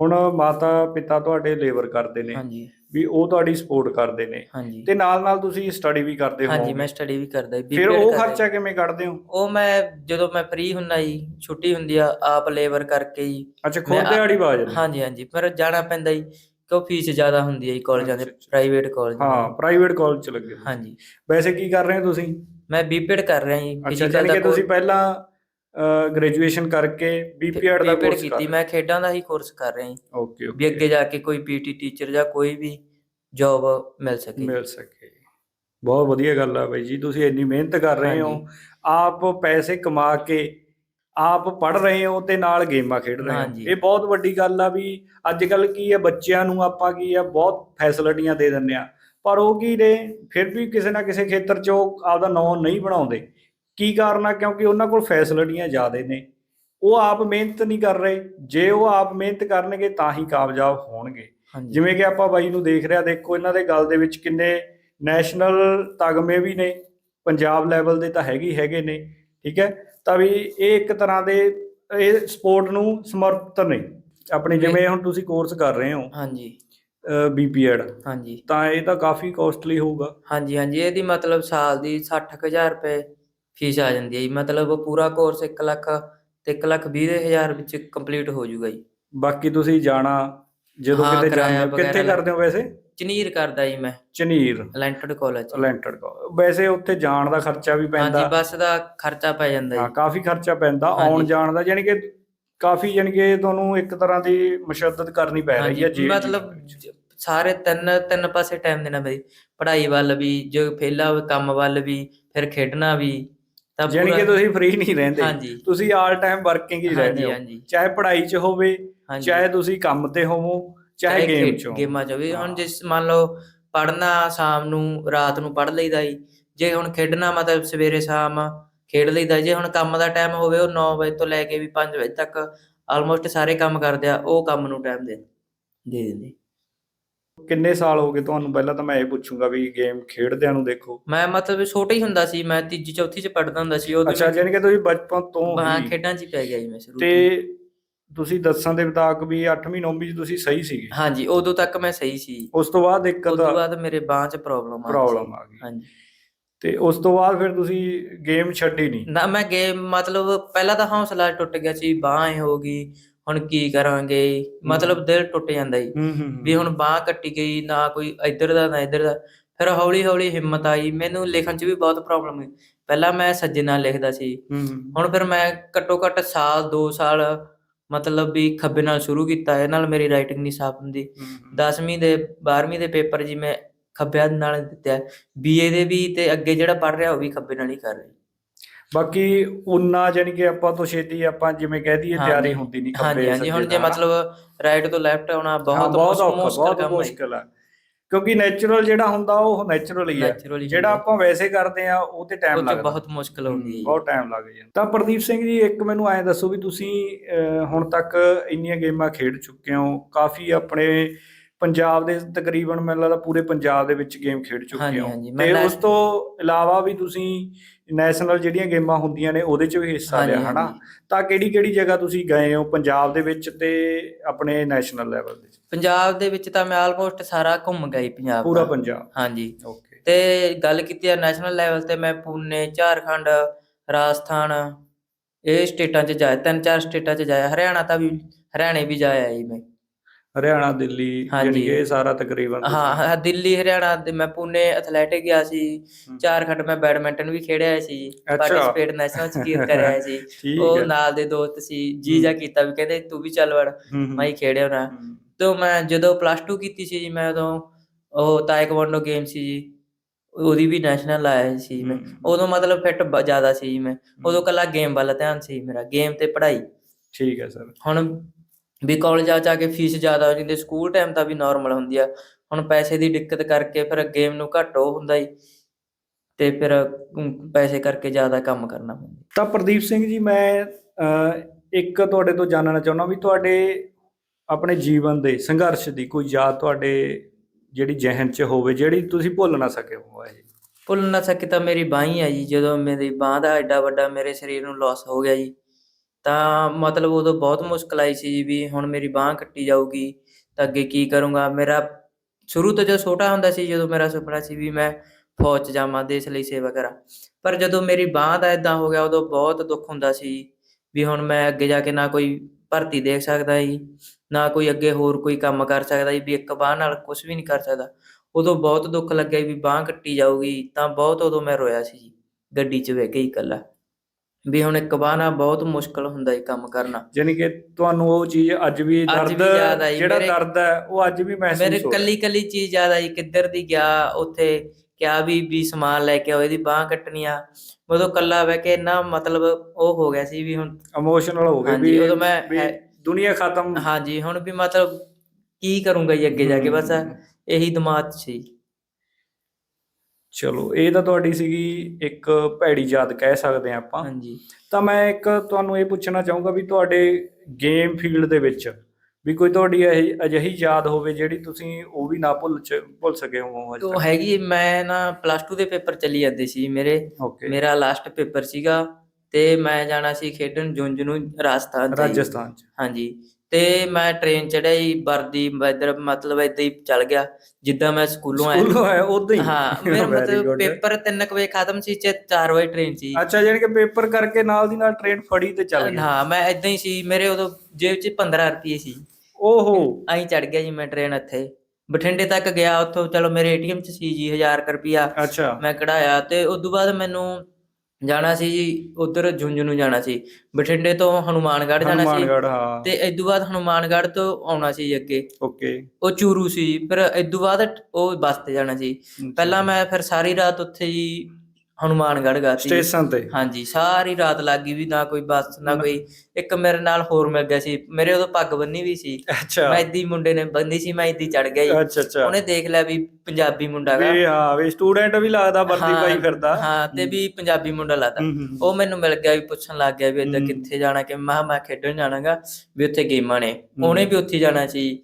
ਹੁਣ ਮਾਤਾ ਪਿਤਾ ਤੁਹਾਡੇ ਲੇਬਰ ਕਰਦੇ ਨੇ ਹਾਂਜੀ। ਵੀ ਉਹ ਤੁਹਾਡੀ ਸਪੋਰਟ ਕਰਦੇ ਨੇ। ਹਾਂਜੀ। ਤੇ ਨਾਲ ਨਾਲ ਤੁਸੀਂ ਸਟੱਡੀ ਵੀ ਕਰਦੇ ਹੋ ਹਾਂਜੀ ਮੈਂ ਸਟੱਡੀ ਵੀ ਕਰਦਾ ਜੀ ਫਿਰ ਉਹ। ਖਰਚਾ ਕਿਵੇਂ ਕੱਢਦੇ ਹੋ? ਉਹ ਮੈਂ ਜਦੋਂ ਮੈਂ ਫ੍ਰੀ ਹੁੰਨਾ ਜੀ ਛੁੱਟੀ ਹੁੰਦੀ ਆ ਆਪ ਲੇਬਰ ਕਰਕੇ ਜੀ। ਅੱਛਾ ਖੁਦ ਦਿਹਾੜੀ ਬਾਜ ਹਾਂਜੀ ਹਾਂਜੀ ਪਰ ਜਾਣਾ ਪੈਂਦਾ ਜੀ। ਕਿਉਂ ਫੀਸ ਜ਼ਿਆਦਾ ਹੁੰਦੀ ਹੈ ਜੀ ਕਾਲਜਾਂ ਦੇ। ਪ੍ਰਾਈਵੇਟ ਕਾਲਜ ਹਾਂ ਪ੍ਰਾਈਵੇਟ ਕਾਲਜ ਚ ਲੱਗੇ ਹੋ। ਹਾਂਜੀ। ਵੈਸੇ ਕੀ ਕਰ ਰਹੇ ਹੋ ਤੁਸੀਂ? ਮੈਂ ਬੀਪੀਐਡ ਕਰ ਰਿਹਾ ਜੀ ਅੱਛਾ physical ਜਾਨੀ ਕਿ ਤੁਸੀਂ ਪਹਿਲਾਂ ਗ੍ਰੈਜੂਏਸ਼ਨ ਕਰਕੇ ਬੀਪੀਐਡ ਦਾ ਕੋਰਸ ਕੀਤੀ ਮੈਂ ਖੇਡਾਂ ਦਾ ਹੀ ਕੋਰਸ ਕਰ ਰਿਹਾ ਜੀ। ਓਕੇ ਵੀ ਅੱਗੇ ਜਾ ਕੇ ਕੋਈ ਪੀਟੀ ਟੀਚਰ ਜਾਂ ਕੋਈ ਵੀ ਜੌਬ ਮਿਲ ਸਕੇ। ਮਿਲ ਸਕੇ। ਬਹੁਤ ਵਧੀਆ ਗੱਲ ਆ ਬਾਈ ਜੀ ਤੁਸੀਂ ਇੰਨੀ ਮਿਹਨਤ ਕਰ ਰਹੇ ਹੋ। ਆਪ ਪੈਸੇ ਕਮਾ ਕੇ ਆਪ ਪੜ ਰਹੇ ਹੋ ਤੇ ਨਾਲ ਗੇਮਾਂ ਖੇਡ ਰਹੇ ਹੋ। ਇਹ ਬਹੁਤ ਵੱਡੀ ਗੱਲ ਆ ਵੀ ਅੱਜ ਕੱਲ ਕੀ ਆ ਬੱਚਿਆਂ ਨੂੰ ਆਪਾਂ ਕੀ ਆ ਬਹੁਤ ਫੈਸਿਲਿਟੀਆਂ ਦੇ ਦਿੰਦੇ ਆ। ਪਰ ਉਹ ਕੀ ਨੇ ਫਿਰ ਵੀ ਕਿਸੇ ਨਾ ਕਿਸੇ ਖੇਤਰ 'ਚ ਉਹ ਆਪਦਾ ਨਾਂ ਨਹੀਂ ਬਣਾਉਂਦੇ। ਕੀ ਕਾਰਨ ਆ? ਕਿਉਂਕਿ ਉਹਨਾਂ ਕੋਲ ਫੈਸਿਲਿਟੀਆਂ ਜ਼ਿਆਦੇ ਨੇ। ਉਹ ਆਪ ਮਿਹਨਤ ਨਹੀਂ ਕਰ ਰਹੇ। ਜੇ ਉਹ ਆਪ ਮਿਹਨਤ ਕਰਨਗੇ ਤਾਂ ਹੀ ਕਾਮਯਾਬ ਹੋਣਗੇ। ਜਿਵੇਂ ਕਿ ਆਪਾਂ ਬਾਈ ਨੂੰ ਦੇਖ ਰਿਹਾ ਦੇਖੋ ਇਹਨਾਂ ਦੇ ਗੱਲ ਦੇ ਵਿੱਚ ਕਿੰਨੇ ਨੈਸ਼ਨਲ ਤਗਮੇ ਵੀ ਨੇ। ਪੰਜਾਬ ਲੈਵਲ ਦੇ ਤਾਂ ਹੈਗੇ ਹੀ ਹੈਗੇ ਨੇ। ਠੀਕ ਹੈ? ਤਾਂ ਵੀ ਇਹ ਇੱਕ ਤਰ੍ਹਾਂ ਦੇ ਇਹ ਸਪੋਰਟ ਨੂੰ ਸਮਰਪਿਤ ਨੇ ਆਪਣੇ ਜਿਵੇਂ ਹੁਣ ਤੁਸੀਂ ਕੋਰਸ ਕਰ ਰਹੇ ਹੋ ਹਾਂਜੀ। ਬੀਪੀਐਡ ਹਾਂਜੀ। ਤਾਂ ਇਹ ਤਾਂ ਕਾਫੀ ਕਾਸਟਲੀ ਹੋਊਗਾ। ਹਾਂਜੀ ਹਾਂਜੀ ਇਹਦੀ ਮਤਲਬ ਸਾਲ ਦੀ 60000 ਰੁਪਏ ਫੀਸ ਆ ਜਾਂਦੀ ਹੈ ਜੀ। ਮਤਲਬ ਪੂਰਾ ਕੋਰਸ 1 ਲੱਖ ਤੇ 1 ਲੱਖ 20 ਹਜ਼ਾਰ ਵਿੱਚ ਕੰਪਲੀਟ ਹੋ ਜਾਊਗਾ ਜੀ। ਬਾਕੀ ਤੁਸੀਂ ਜਾਣਾ ਜਦੋਂ ਹਾਂ, ਕਿਤੇ ਕਿਰਾਇਆ ਜਾਂਦੇ ਹੋ ਕਿੱਥੇ ਕਰਦੇ ਹੋ ਵੈਸੇ? ਚਨੀਰ ਕਰਦਾ ਜੀ ਮੈਂ। ਚਨੀਰ। ਲੈਂਟਡ ਕਾਲਜ ਅਲੈਂਟਡ ਵੈਸੇ ਉੱਥੇ ਜਾਣ ਦਾ ਖਰਚਾ ਵੀ ਹਾਂਜੀ ਪੈਂਦਾ ਬੱਸ ਦਾ ਖਰਚਾ ਪੈ ਜਾਂਦਾ ਹਾਂ ਕਾਫੀ ਖਰਚਾ ਪੈਂਦਾ ਆਉਣ ਹਾਂਜੀ। ਜਾਣ ਦਾ। ਯਾਨੀ ਕਿ ਕਾਫੀ ਯਾਨੀ ਕਿ ਤੁਹਾਨੂੰ ਇੱਕ ਤਰ੍ਹਾਂ ਦੀ ਮਸ਼ੱਦਤ ਕਰਨੀ ਪੈ ਰਹੀ ਹੈ ਹਾਂਜੀ ਜੀ ਮਤਲਬ ਸਾਰੇ ਤਿੰਨ ਤਿੰਨ ਪਾਸੇ ਟਾਈਮ ਦੇਣਾ ਬਈ। ਪੜ੍ਹਾਈ ਵੱਲ ਵੀ ਜੋ ਫੇਲਾ ਹੋਵੇ ਕੰਮ ਵੱਲ ਵੀ ਫਿਰ ਖੇਡਣਾ ਵੀ ਤਾਂ ਯਾਨੀ ਕਿ ਤੁਸੀਂ ਫ੍ਰੀ ਨਹੀਂ ਰਹਿੰਦੇ। ਹਾਂਜੀ। ਤੁਸੀਂ ਆਲ ਟਾਈਮ ਵਰਕਿੰਗ ਹੀ ਰਹਿੰਦੇ ਹਾਂਜੀ ਹੋ ਹਾਂਜੀ। ਚਾਹੇ ਪੜ੍ਹਾਈ 'ਚ ਹੋਵੇ ਹਾਂਜੀ। ਚਾਹੇ ਤੁਸੀਂ ਕੰਮ ਤੇ ਹੋਵੋ ਚਾਹੇ ਗੇਮ 'ਚ। ਗੇਮਾਂ ਚ ਵੀ। ਹੁਣ ਜਿਸ ਮੰਨ ਲਓ ਪੜ੍ਹਨਾ ਸ਼ਾਮ ਨੂੰ ਰਾਤ ਨੂੰ ਪੜ੍ਹ ਲਈਦਾ ਈ। ਜੇ ਹੁਣ ਖੇਡਣਾ ਮਤਲਬ ਸਵੇਰੇ ਸ਼ਾਮ ਖੇਡ ਲਈਦਾ ਜੇ ਹੁਣ ਕੰਮ ਦਾ ਟਾਈਮ ਹੋਵੇ ਉਹ 9 ਵਜੇ ਤੋਂ ਲੈ ਕੇ ਵੀ 5 ਵਜੇ ਤੱਕ ਆਲਮੋਸਟ ਸਾਰੇ ਕੰਮ ਕਰਦੇ ਆ ਉਹ ਕੰਮ ਨੂੰ ਟਾਈਮ ਦੇ ਦੇ ਦਿੰਦੇ। ਕਿੰਨੇ ਸਾਲ ਹੋ ਗਏ ਤੁਹਾਨੂੰ? ਪਹਿਲਾਂ ਤਾਂ ਮੈਂ ਇਹ ਪੁੱਛੂੰਗਾ ਵੀ ਗੇਮ ਖੇਡਦਿਆਂ ਨੂੰ ਦੇਖੋ। ਮੈਂ ਮਤਲਬ ਛੋਟਾ ਹੀ ਹੁੰਦਾ ਸੀ ਮੈਂ ਤੀਜੀ ਚੌਥੀ ਚ ਪੜ੍ਹਦਾ ਹੁੰਦਾ ਸੀ ਉਦੋਂ ਅੱਛਾ ਯਾਨੀ ਕਿ ਤੁਸੀਂ ਬਚਪਨ ਤੋਂ ਹਾਂ ਖੇਡਾਂ 'ਚ ਹੀ ਪੈ ਗਿਆ ਜੀ ਮੈਂ ਸ਼ੁਰੂ ਤੇ। ਤੁਸੀਂ ਦੱਸਣ ਦੇ ਮੁਤਾਬਕ ਵੀ 8ਵੀਂ 9ਵੀਂ 'ਚ ਤੁਸੀਂ ਸਹੀ ਸੀਗੇ। ਹਾਂਜੀ ਉਦੋਂ ਤੱਕ ਮੈਂ ਸਹੀ ਸੀ। ਉਸ ਤੋਂ ਬਾਅਦ ਦਿੱਕਤ ਉਸ ਤੋਂ ਬਾਅਦ ਮੇਰੇ ਬਾਂਹ 'ਚ ਪ੍ਰੋਬਲਮ ਆ ਗਈ। ਪ੍ਰੋਬਲਮ ਆ ਗਈ। ਹਾਂਜੀ। ਤੇ ਉਸ ਤੋਂ ਬਾਅਦ ਫਿਰ ਤੁਸੀਂ ਗੇਮ ਛੱਡੀ ਨਹੀਂ ਨਾ ਮੈਂ ਗੇਮ ਮਤਲਬ ਪਹਿਲਾਂ ਤਾਂ ਹੌਸਲਾ ਟੁੱਟ ਗਿਆ ਸੀ ਬਾਂਹ ਐ ਹੋ ਗਈ ਹੁਣ ਕੀ ਕਰਾਂਗੇ? ਮਤਲਬ ਦਿਲ ਟੁੱਟ ਜਾਂਦਾ ਜੀ ਵੀ ਹੁਣ ਬਾਂਹ ਕੱਟੀ ਗਈ ਨਾ ਕੋਈ ਇੱਧਰ ਦਾ ਨਾ ਇੱਧਰ ਦਾ। ਫਿਰ ਹੌਲੀ ਹੌਲੀ ਹਿੰਮਤ ਆਈ। ਮੈਨੂੰ ਲਿਖਣ 'ਚ ਵੀ ਬਹੁਤ ਪ੍ਰੋਬਲਮ ਹੋਈ ਪਹਿਲਾਂ ਮੈਂ ਸੱਜੇ ਨਾਲ ਲਿਖਦਾ ਸੀ। ਹੁਣ ਫਿਰ ਮੈਂ ਘੱਟੋ ਘੱਟ ਸਾਲ 2 ਸਾਲ ਮਤਲਬ ਵੀ ਖੱਬੇ ਨਾਲ ਸ਼ੁਰੂ ਕੀਤਾ ਇਹ ਨਾਲ ਮੇਰੀ ਰਾਈਟਿੰਗ ਨਹੀਂ ਸਾਫ਼ ਹੁੰਦੀ। 10ਵੀਂ ਦੇ 12ਵੀਂ ਦੇ ਪੇਪਰ ਜੀ ਮੈਂ ਖੱਬੇ ਹੱਥ ਨਾਲ ਦਿੱਤਾ ਬੀਏ ਦੇ ਵੀ ਤੇ ਅੱਗੇ ਜਿਹੜਾ ਪੜ ਰਿਹਾ ਉਹ ਵੀ ਖੱਬੇ ਨਾਲ ਹੀ ਕਰ ਰਿਹਾ। ਬਾਕੀ ਉਨਾ ਜਾਨੀ ਕਿ ਆਪਾਂ ਤੋਂ ਛੇਤੀ ਆਪਾਂ ਜਿਵੇਂ ਕਹਿ ਦਈਏ। ਤਿਆਰੀ ਹੁੰਦੀ ਨਹੀਂ ਹਾਂਜੀ ਹਾਂਜੀ। ਹੁਣ ਜੇ ਮਤਲਬ ਰਾਈਟ ਤੋਂ ਲੈਫਟ ਆਉਣਾ ਬਹੁਤ ਮੁਸ਼ਕਲ ਕੰਮ ਹੈ। ਕਿਉਂਕਿ ਨੇਚਰਲ ਜਿਹੜਾ ਹੁੰਦਾ ਉਹ ਨੇਚਰਲ ਹੀ ਹੈ। ਜਿਹੜਾ ਹੁੰਦਾ। ਆਪਾਂ ਵੈਸੇ ਕਰਦੇ ਆ ਉਹ ਤੇ ਉਹ ਟਾਈਮ 'ਚ ਲੱਗਦਾ। ਬਹੁਤ ਮੁਸ਼ਕਲ ਹੁੰਦੀ ਹੈ ਬਹੁਤ ਟਾਈਮ ਲੱਗ ਜਾਂਦਾ। ਤਾਂ ਪ੍ਰਦੀਪ ਸਿੰਘ ਜੀ ਇੱਕ ਮੈਨੂੰ ਐਂ ਦੱਸੋ ਵੀ ਤੁਸੀਂ ਅਹ, ਹੁਣ ਤੱਕ ਇੰਨੀਆਂ ਗੇਮਾਂ ਖੇਡ ਚੁੱਕੇ ਹੋ ਕਾਫੀ ਆਪਣੇ ਪੰਜਾਬ ਦੇ ਤਕਰੀਬਨ ਮੈਨੂੰ ਲੱਗਦਾ ਪੂਰੇ ਪੰਜਾਬ ਦੇ ਵਿੱਚ ਗੇਮ ਖੇਡ ਚੁੱਕੇ ਹੋ। ਤੇ ਉਸ ਤੋਂ ਇਲਾਵਾ ਵੀ ਤੁਸੀਂ ਨੈਸ਼ਨਲ ਜਿਹੜੀਆਂ ਗੇਮਾਂ ਹੁੰਦੀਆਂ ਨੇ ਉਹਦੇ 'ਚ ਵੀ ਹਿੱਸਾ ਲਿਆ ਹਨਾ। ਤਾਂ ਕਿਹੜੀ ਕਿਹੜੀ ਜਗ੍ਹਾ ਤੁਸੀਂ ਗਏ ਹੋ ਪੰਜਾਬ ਦੇ ਵਿੱਚ ਤੇ ਆਪਣੇ ਨੈਸ਼ਨਲ ਲੈਵਲ ਦੇ ਪੰਜਾਬ ਦੇ ਵਿੱਚ ਤਾਂ ਮੈਂ ਆਲਮੋਸਟ ਸਾਰਾ ਘੁੰਮ ਜੀ ਪੰਜਾਬ ਪੂਰਾ। ਪੰਜਾਬ? ਹਾਂਜੀ। ਓਕੇ ਤੇ ਗੱਲ ਕੀਤੀ ਆ ਨੈਸ਼ਨਲ ਲੈਵਲ ਤੇ ਮੈਂ ਪੂਨੇ ਝਾਰਖੰਡ ਰਾਜਸਥਾਨ ਇਹ ਸਟੇਟਾਂ 'ਚ ਜਾਇਆ ਤਿੰਨ ਚਾਰ ਸਟੇਟਾਂ 'ਚ ਜਾਇਆ। ਹਰਿਆਣਾ ਤਾਂ ਵੀ ਹਰਿਆਣੇ ਵੀ ਜਾਇਆ ਜੀ ਮੈਂ। ਹਰਿਆਣਾ ਦਿੱਲੀ ਹਾਂਜੀ। ਕਿ ਇਹ ਸਾਰਾ ਤਕਰੀਬਨ ਹਾਂ ਹਾਂ ਦਿੱਲੀ ਹਰਿਆਣਾ ਤੇ ਮੈਂ ਪੂਨੇ ਐਥਲੈਟਿਕ ਗਿਆ ਸੀ। ਹਮ। ਝਾਰਖੰਡ ਮੈਂ ਬੈਡਮਿੰਟਨ ਵੀ ਖੇਡਿਆ ਸੀ। ਅੱਛਾ। ਪਾਰਟਿਸਿਪੇਟ ਨੈਸ਼ਨਲ ਚ ਕੀ ਕਰਿਆ ਸੀ। ਠੀਕ ਉਹ ਹੈ। ਨਾਲ ਦੇ ਦੋਸਤ ਸੀ ਜੀ ਜਾ ਕੀਤਾ ਵੀ ਕਹਿੰਦੇ ਤੂੰ ਵੀ ਚੱਲ ਵੜ ਹੂੰ, ਹੂੰ, ਮੈਂ ਹੀ ਖੇਡਿਆ ਨਾ। ਹੂੰ। ਤੋਂ ਮੈਂ ਜਦੋਂ ਪਲੱਸ 2 ਕੀਤੀ ਸੀ ਜੀ ਮੈਂ ਉਦੋਂ ਉਹ ਤਾਇਕਵਾਂਡੋ ਗੇਮ ਸੀ ਜੀ। ਉਹਦੀ ਵੀ ਨੈਸ਼ਨਲ ਆਇਆ ਸੀ ਮੈਂ। ਹੂੰ। ਉਦੋਂ ਮਤਲਬ ਫਿੱਟ ਜ਼ਿਆਦਾ ਸੀ ਜੀ ਮੈਂ। ਉਦੋਂ ਕੱਲਾ ਗੇਮ ਵੱਲ ਧਿਆਨ ਸੀ ਮੇਰਾ ਗੇਮ ਤੇ ਪੜ੍ਹਾਈ। ਠੀਕ ਹੈ ਸਰ। ਹੁਣ ਵੀ ਕਾਲਜ ਆ ਜਾ ਕੇ ਫੀਸ ਜ਼ਿਆਦਾ ਹੋ ਜਾਂਦੀ ਸਕੂਲ ਟਾਈਮ ਤਾਂ ਵੀ ਨਾਰਮਲ ਹੁੰਦੀ ਆ। ਹੁਣ ਪੈਸੇ ਦੀ ਦਿੱਕਤ ਕਰਕੇ ਫਿਰ ਗੇਮ ਨੂੰ ਘੱਟ ਹੁੰਦਾ ਹੀ ਤੇ ਫਿਰ ਪੈਸੇ ਕਰਕੇ ਜ਼ਿਆਦਾ ਕੰਮ ਕਰਨਾ ਪੈਂਦਾ। ਤਾਂ ਪ੍ਰਦੀਪ ਸਿੰਘ ਜੀ ਮੈਂ ਇੱਕ ਤੁਹਾਡੇ ਤੋਂ ਜਾਣਨਾ ਚਾਹੁੰਦਾ ਵੀ ਤੁਹਾਡੇ ਆਪਣੇ ਜੀਵਨ ਦੇ ਸੰਘਰਸ਼ ਦੀ ਕੋਈ ਯਾਦ ਤੁਹਾਡੇ ਜਿਹੜੀ ਜ਼ਿਹਨ 'ਚ ਹੋਵੇ ਜਿਹੜੀ ਤੁਸੀਂ ਭੁੱਲ ਨਾ ਸਕੇ ਹੋ ਇਹ। ਭੁੱਲ ਨਾ ਸਕੇ ਤਾਂ ਮੇਰੀ ਬਾਂਹ ਆ ਜੀ ਜਦੋਂ ਮੇਰੀ ਬਾਂਹ ਦਾ ਐਡਾ ਵੱਡਾ ਮੇਰੇ ਸਰੀਰ ਨੂੰ ਲਾਸ ਹੋ ਗਿਆ ਜੀ। ਤਾਂ ਮਤਲਬ ਉਦੋਂ ਬਹੁਤ ਮੁਸ਼ਕਲ ਆਈ ਸੀ ਜੀ ਵੀ ਹੁਣ ਮੇਰੀ ਬਾਂਹ ਕੱਟੀ ਜਾਊਗੀ ਤਾਂ ਅੱਗੇ ਕੀ ਕਰੂੰਗਾ। ਮੇਰਾ ਸ਼ੁਰੂ ਤੋਂ ਜਦੋਂ ਛੋਟਾ ਹੁੰਦਾ ਸੀ, ਜਦੋਂ ਮੇਰਾ ਸੁਪਨਾ ਸੀ ਵੀ ਮੈਂ ਫੌਜ 'ਚ ਜਾਵਾਂ, ਦੇਸ਼ ਲਈ ਸੇਵਾ ਕਰਾਂ। ਪਰ ਜਦੋਂ ਮੇਰੀ ਬਾਂਹ ਦਾ ਇਦਾਂ ਹੋ ਗਿਆ, ਉਦੋਂ ਬਹੁਤ ਦੁੱਖ ਹੁੰਦਾ ਸੀ ਵੀ ਹੁਣ ਮੈਂ ਅੱਗੇ ਜਾ ਕੇ ਨਾ ਕੋਈ ਭਰਤੀ ਦੇਖ ਸਕਦਾ ਜੀ, ਨਾ ਕੋਈ ਅੱਗੇ ਹੋਰ ਕੋਈ ਕੰਮ ਕਰ ਸਕਦਾ ਜੀ, ਵੀ ਇੱਕ ਬਾਂਹ ਨਾਲ ਕੁਝ ਵੀ ਨਹੀਂ ਕਰ ਸਕਦਾ। ਉਦੋਂ ਬਹੁਤ ਦੁੱਖ ਲੱਗਿਆ ਵੀ ਬਾਂਹ ਕੱਟੀ ਜਾਊਗੀ ਤਾਂ ਬਹੁਤ ਉਦੋਂ ਮੈਂ ਰੋਇਆ ਸੀ ਜੀ, ਗੱਡੀ 'ਚ ਬਹਿ ਕੇ ਹੀ ਇਕੱਲਾ। ਵੀ ਹੁਣ ਇੱਕ ਬਾਂਹ ਨਾਲ ਬਹੁਤ ਮੁਸ਼ਕਲ ਹੁੰਦਾ ਜੀ ਕੰਮ ਕਰਨਾ। ਯਾਨੀ ਕਿ ਤੁਹਾਨੂੰ ਉਹ ਚੀਜ਼ ਅੱਜ ਵੀ ਦਰਦ ਜਿਹੜਾ ਮੇਰੇ- ਦਰਦ ਹੈ ਉਹ ਅੱਜ ਵੀ ਮਹਿਸੂਸ ਮੇਰੇ ਹੋ ਰਿਹਾ। ਕੱਲੀ ਕੱਲੀ ਚੀਜ਼ ਯਾਦ ਆਈ ਕਿੱਧਰ ਦੀ ਗਿਆ ਉੱਥੇ ਕਿਆ ਵੀ ਵੀ ਸਮਾਨ ਲੈ ਕੇ ਆਓ ਇਹਦੀ ਬਾਂਹ ਕੱਟਣੀ ਆ। ਉਦੋਂ ਕੱਲਾ ਬਹਿ ਕੇ ਨਾ ਮਤਲਬ ਉਹ ਹੋ ਗਿਆ ਸੀ ਵੀ ਹੁਣ ਇਮੋਸ਼ਨਲ ਹੋ ਗਏ ਵੀ ਉਦੋਂ ਮੈਂ ਹੈ- ਦੁਨੀਆ ਖਤਮ। ਹਾਂਜੀ ਹੁਣ ਵੀ ਮਤਲਬ ਕੀ ਕਰੂੰਗਾ ਜੀ ਅੱਗੇ ਜਾ ਕੇ ਬਸ ਇਹੀ ਦਿਮਾਗ 'ਚ ਸੀ। ਚਲੋ ਇਹ ਤਾਂ ਤੁਹਾਡੀ ਸੀਗੀ ਇੱਕ ਭੈੜੀ ਯਾਦ ਕਹਿ ਸਕਦੇ ਹਾਂ ਆਪਾਂ। ਹਾਂਜੀ। ਤਾਂ ਮੈਂ ਇੱਕ ਤੁਹਾਨੂੰ ਇਹ ਪੁੱਛਣਾ ਚਾਹੂੰਗਾ ਵੀ ਤੁਹਾਡੇ ਗੇਮ ਫੀਲਡ ਦੇ ਵਿੱਚ ਵੀ ਕੋਈ ਤੁਹਾਡੀ ਇਹ ਅਜਿਹੀ ਯਾਦ ਹੋਵੇ ਜਿਹੜੀ ਤੁਸੀਂ ਉਹ ਵੀ ਨਾ ਭੁੱਲ ਚ ਭੁੱਲ ਸਕੇ ਹੋ ਅੱਜ ਉਹ ਹੈਗੀ ਮੈਂ ਨਾ ਪਲੱਸ 2 ਦੇ ਪੇਪਰ ਚੱਲੀ ਜਾਂਦੇ ਸੀ ਮੇਰੇ। ਓਕੇ ਮੇਰਾ ਲਾਸਟ ਪੇਪਰ ਸੀਗਾ ਤੇ ਮੈਂ ਜਾਣਾ ਸੀ ਖੇਡਣ ਜੁੰਜ ਨੂੰ ਰਾਜਸਥਾਨ 'ਚ ਜੀ। ਰਾਜਸਥਾਨ ਚ। ਹਾਂਜੀ। ਤੇ ਮੈਂ ਟ੍ਰੇਨ ਚੜਾਈ ਵਰਦੀ ਇਧਰ ਮਤਲਬ ਏਦਾਂ ਹੀ ਚੱਲ ਗਿਆ ਜਿੱਦਾਂ ਮੈਂ ਸਕੂਲੋਂ ਆਇਆ। ਸਕੂਲੋਂ ਹੈ ਉਦੋਂ ਹੀ? ਹਾਂ ਮੇਰਾ Very ਮਤਲਬ good. ਪੇਪਰ 3 ਵਜੇ ਖਤਮ ਸੀ ਤੇ 4 ਵਜੇ ਟ੍ਰੇਨ ਸੀ। ਅੱਛਾ ਯਾਨੀ ਕਿ ਪੇਪਰ ਕਰਕੇ ਨਾਲ ਦੀ ਨਾਲ ਟ੍ਰੇਨ ਫੜੀ ਤੇ ਚੱਲ ਗਿਆ ਹਾਂ ਮੈਂ ਏਦਾਂ ਹੀ ਸੀ ਮੇਰੇ ਉਦੋਂ ਜੇਬ 'ਚ 15 ਰੁਪਏ ਸੀ। ਓਹੋ। ਆਈ ਚੜ ਗਿਆ ਜੀ ਮੈਂ ਟ੍ਰੇਨ ਇੱਥੇ। ਬਠਿੰਡੇ ਤੱਕ ਗਿਆ ਉੱਥੋਂ ਚਲੋ ਮੇਰੇ ਏਟੀਐਮ 'ਚ ਸੀ ਜੀ 1000 ਰੁਪਿਆ ਅੱਛਾ। ਮੈਂ ਕਢਾਇਆ ਤੇ ਉਸ ਤੋਂ ਬਾਅਦ ਮੈਨੂੰ ਜਾਣਾ ਸੀ ਜੀ ਉਧਰ ਜੁੰਜ ਨੂੰ ਜਾਣਾ ਸੀ। ਬਠਿੰਡੇ ਤੋਂ ਹਨੂਮਾਨਗੜ੍ਹ ਜਾਣਾ ਸੀ। ਹਨੂਮਾਨਗੜ੍ਹ ਹਾਂ। ਤੇ ਇਦੋਂ ਬਾਅਦ ਹਨੂਮਾਨਗੜ੍ਹ ਤੋਂ ਆਉਣਾ ਸੀ ਅੱਗੇ। ਓਕੇ। ਉਹ ਚੂਰੂ ਸੀ ਫਿਰ ਇਦੋਂ ਬਾਅਦ ਉਹ ਬੱਸ ਤੇ ਜਾਣਾ ਸੀ। ਪਹਿਲਾਂ ਮੈਂ ਫਿਰ ਸਾਰੀ ਰਾਤ ਉੱਥੇ ਹੀ ਹਨੂਮਾਨਗੜ੍ਹ ਗਾ ਸੀ ਸਟੇਸ਼ਨ ਤੇ। ਹਾਂਜੀ ਸਾਰੀ ਰਾਤ ਲੱਗ ਗਈ ਵੀ ਨਾ ਕੋਈ ਬੱਸ ਨਾ ਕੋਈ। ਇੱਕ ਮੇਰੇ ਨਾਲ ਹੋਰ ਮਿਲ ਗਿਆ ਸੀ। ਮੇਰੇ ਉਦੋਂ ਪੱਗ ਬੰਨੀ ਵੀ ਸੀ। ਅੱਛਾ। ਮੈਂ ਇੱਦੀ ਮੁੰਡੇ ਨੇ ਬੰਨੀ ਸੀ ਮੈਂ ਇੱਦੀ ਚੜ ਗਿਆ ਜੀ। ਅੱਛਾ ਅੱਛਾ। ਉਹਨੇ ਦੇਖ ਲਿਆ ਵੀ ਪੰਜਾਬੀ ਮੁੰਡਾ ਗਾ। ਵੀ ਹਾਂ ਵੀ ਸਟੂਡੈਂਟ ਵੀ ਲੱਗਦਾ ਵਰਦੀ ਪਾਈ ਫਿਰਦਾ। ਹਾਂ ਤੇ ਵੀ ਪੰਜਾਬੀ ਮੁੰਡਾ ਲੱਗਦਾ। ਉਹ ਮੈਨੂੰ ਮਿਲ ਗਿਆ ਵੀ ਪੁੱਛਣ ਲੱਗ ਗਿਆ ਵੀ ਇੱਧਰ। ਕਿੱਥੇ ਜਾਣਾ ਕਿ ਮੈਂ ਮੈਂ ਖੇਡਣ ਜਾਣਾਗਾ ਵੀ ਉੱਥੇ ਗੇਮਾਂ ਨੇ। ਉਹਨੇ ਵੀ ਉੱਥੇ ਜਾਣਾ ਸੀ।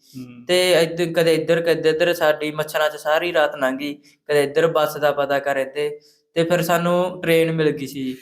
ਤੇ ਇੱਧਰ ਕਦੇ ਇੱਧਰ ਕਦੇ ਇੱਧਰ ਸਾਡੀ ਮੱਛਰਾਂ 'ਚ ਸਾਰੀ ਰਾਤ ਲੰਘ ਕਦੇ ਇੱਧਰ ਬੱਸ ਦਾ ਪਤਾ ਕਰੇ ਤੇ ਤੇ ਫਿਰ ਸਾਨੂੰ ਟ੍ਰੇਨ ਮਿਲ ਗਈ ਸੀ।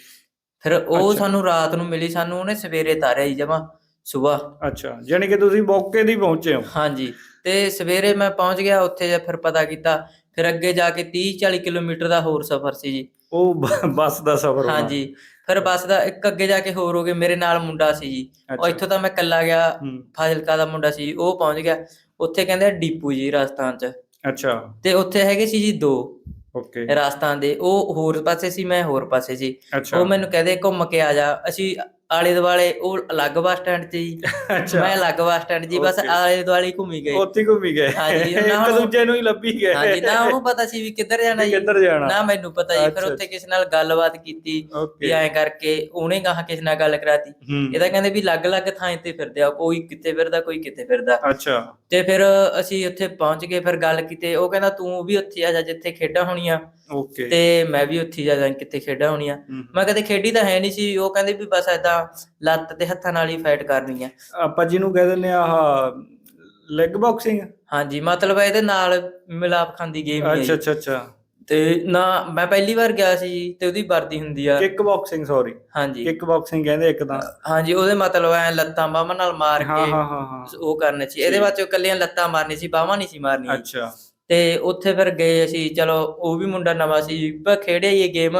ਫਿਰ ਉਹ ਅੱਛਾ। ਸਾਨੂੰ ਰਾਤ ਨੂੰ ਮਿਲੀ ਸਾਨੂੰ ਉਹਨੇ ਸਵੇਰੇ ਤਾਰਿਆ ਜੀ ਜਮਾ ਸਵੇਰ ਅੱਛਾ ਯਾਨੀ ਕਿ ਤੁਸੀਂ ਮੌਕੇ ਦੀ ਪਹੁੰਚੇ ਹੋ। ਹਾਂਜੀ ਤੇ ਸਵੇਰੇ ਮੈਂ ਪਹੁੰਚ ਗਿਆ ਉੱਥੇ ਜੇ ਫਿਰ ਪਤਾ ਕੀਤਾ ਫਿਰ ਅੱਗੇ ਜਾ ਕੇ 30 40 ਕਿਲੋਮੀਟਰ ਦਾ ਹੋਰ ਸਫ਼ਰ ਸੀ ਜੀ। ਉਹ ਬ- ਬੱਸ ਦਾ ਸਫ਼ਰ ਹੋਣਾ। ਹਾਂਜੀ ਫਿਰ ਬੱਸ ਦਾ ਇੱਕ ਅੱਗੇ ਜਾ ਕੇ ਹੋਰ ਹੋ ਗਏ ਮੇਰੇ ਨਾਲ ਮੁੰਡਾ ਸੀ ਜੀ। ਉਹ ਅੱਛਾ। ਇੱਥੋਂ ਤਾਂ ਮੈਂ ਇਕੱਲਾ ਗਿਆ ਹੂੰ, ਫਾਜ਼ਿਲਕਾ ਦਾ ਮੁੰਡਾ ਸੀ ਉਹ ਪਹੁੰਚ ਗਿਆ। ਉੱਥੇ ਕਹਿੰਦੇ ਆ ਡੀਪੂ ਜੀ ਰਾਜਸਥਾਨ ਚ। ਅੱਛਾ। ਤੇ ਉੱਥੇ ਹੈਗੇ ਸੀ ਜੀ ਦੋ। ਓਕੇ ਰਾਜਸਥਾਨ ਦੇ ਉਹ ਹੋਰ ਪਾਸੇ ਸੀ ਮੈਂ ਹੋਰ ਪਾਸੇ ਸੀ। ਅੱਛਾ। ਉਹ ਮੈਨੂੰ ਕਹਦੇ ਘੁੰਮ ਕੇ ਆ ਜਾ। ਅਸੀਂ ਆਲੇ ਦੁਆਲੇ ਉਹ ਅਲੱਗ ਬੱਸ ਸਟੈਂਡ 'ਚ ਜੀ ਅੱਛਾ ਮੈਂ ਅਲੱਗ ਬੱਸ ਸਟੈਂਡ ਜੀ ਬਸ Okay. ਆਲੇ ਦੁਆਲੇ ਹੀ ਘੁੰਮੀ ਗਏ ਉੱਥੇ ਹੀ ਘੁੰਮੀ ਗਏ ਹਾਂਜੀ, ਨਾ ਇੱਕ ਦੂਜੇ ਨੂੰ ਹੀ ਲੱਭੀ ਗਏ ਹਾਂਜੀ ਨਾ ਉਹਨੂੰ ਪਤਾ ਸੀ ਵੀ ਕਿੱਧਰ ਜਾਣਾ ਵੀ ਜੀ ਕਿੱਧਰ ਜਾਣਾ ਨਾ ਮੈਨੂੰ ਪਤਾ ਜੀ ਫਿਰ ਅੱਛਾ, ਉੱਥੇ ਕਿਸੇ ਨਾਲ ਗੱਲਬਾਤ ਕੀਤੀ ਵੀ ਓਕੇ ਐਂ ਕਰਕੇ ਉਹਨੇ ਗਾਹਾਂ ਕਿਸੇ ਨਾਲ ਗੱਲ ਕਰਾਤੀ ਹੂੰ ਇਹ ਤਾਂ ਕਹਿੰਦੇ ਵੀ ਅਲੱਗ-ਅਲੱਗ ਥਾਂ ਤੇ ਫਿਰਦੇ ਆ ਕੋਈ ਕਿੱਥੇ ਫਿਰਦਾ ਕੋਈ ਕਿੱਥੇ ਫਿਰਦਾ ਅੱਛਾ ਤੇ ਫਿਰ ਅਸੀਂ ਉੱਥੇ ਪਹੁੰਚ ਗਏ ਫਿਰ ਗੱਲ ਕੀਤੀ ਉਹ ਕਹਿੰਦਾ ਤੂੰ ਵੀ ਉੱਥੇ ਆ ਜਾ ਜਿੱਥੇ ਖੇਡਾਂ ਹੋਣੀਆਂ ਓਕੇ ਤੇ ਮੈਂ ਵੀ ਉੱਥੇ ਜਾ ਜਾ ਕਿੱਥੇ ਖੇਡਾਂ ਹੋਣੀਆਂ ਹੂੰ। ਮੈਂ ਕਦੇ ਖੇਡੀ ਤਾਂ ਹੈ ਨਹੀਂ ਸੀ ਉਹ ਕਹਿੰਦੇ ਵੀ ਬਸ ਏਦਾਂ ਲੱਤ ਤੇ ਹੱਥਾਂ ਨਾਲ ਹੀ ਫਾਈਟ ਕਰਨੀ ਆ। ਆਪਾਂ ਜਿਹਨੂੰ ਕਹਿ ਦਿੰਦੇ ਆ ਆਹ ਲੈਗ ਬਾਕਸਿੰਗ ਹਾਂਜੀ ਮਤਲਬ ਇਹਦੇ ਨਾਲ ਮਿਲਾਪ ਖਾਂਦੀ ਗੇਮ ਹੀ ਹੈ ਅੱਛਾ ਜੀ। ਅੱਛਾ ਅੱਛਾ ਤੇ ਨਾ ਮੈਂ ਪਹਿਲੀ ਵਾਰ ਗਿਆ ਸੀ ਜੀ, ਤੇ ਉਹਦੀ ਵਰਦੀ ਹੁੰਦੀ ਆ। ਕਿੱਕ ਬਾਕਸਿੰਗ ਸੌਰੀ ਹਾਂਜੀ। ਕਿੱਕ ਬਾਕਸਿੰਗ ਕਹਿੰਦੇ ਇੱਕ ਤਾਂ। ਹਾਂਜੀ ਉਹਦੇ ਮਤਲਬ ਐ ਲੱਤਾਂ ਬਾਹਾਂ ਨਾਲ ਮਾਰ ਹਾਂ ਕੇ ਹਾਂ ਹਾਂ ਹਾਂ। ਉਹ ਕਰਨੇ ਸੀ। ਇਹਦੇ ਵਿੱਚ ਇਕੱਲੀਆਂ ਲੱਤਾਂ ਮਾਰਨੀ ਸੀ ਬਾਹਾਂ ਨਹੀਂ ਸੀ ਮਾਰਨੀਆਂ। ਅੱਛਾ। ਤੇ ਉੱਥੇ ਫਿਰ ਗਏ ਅਸੀਂ ਚਲੋ ਉਹ ਵੀ ਮੁੰਡਾ ਨਵਾਂ ਸੀ ਪਰ ਹੀ ਇਹ ਗੇਮ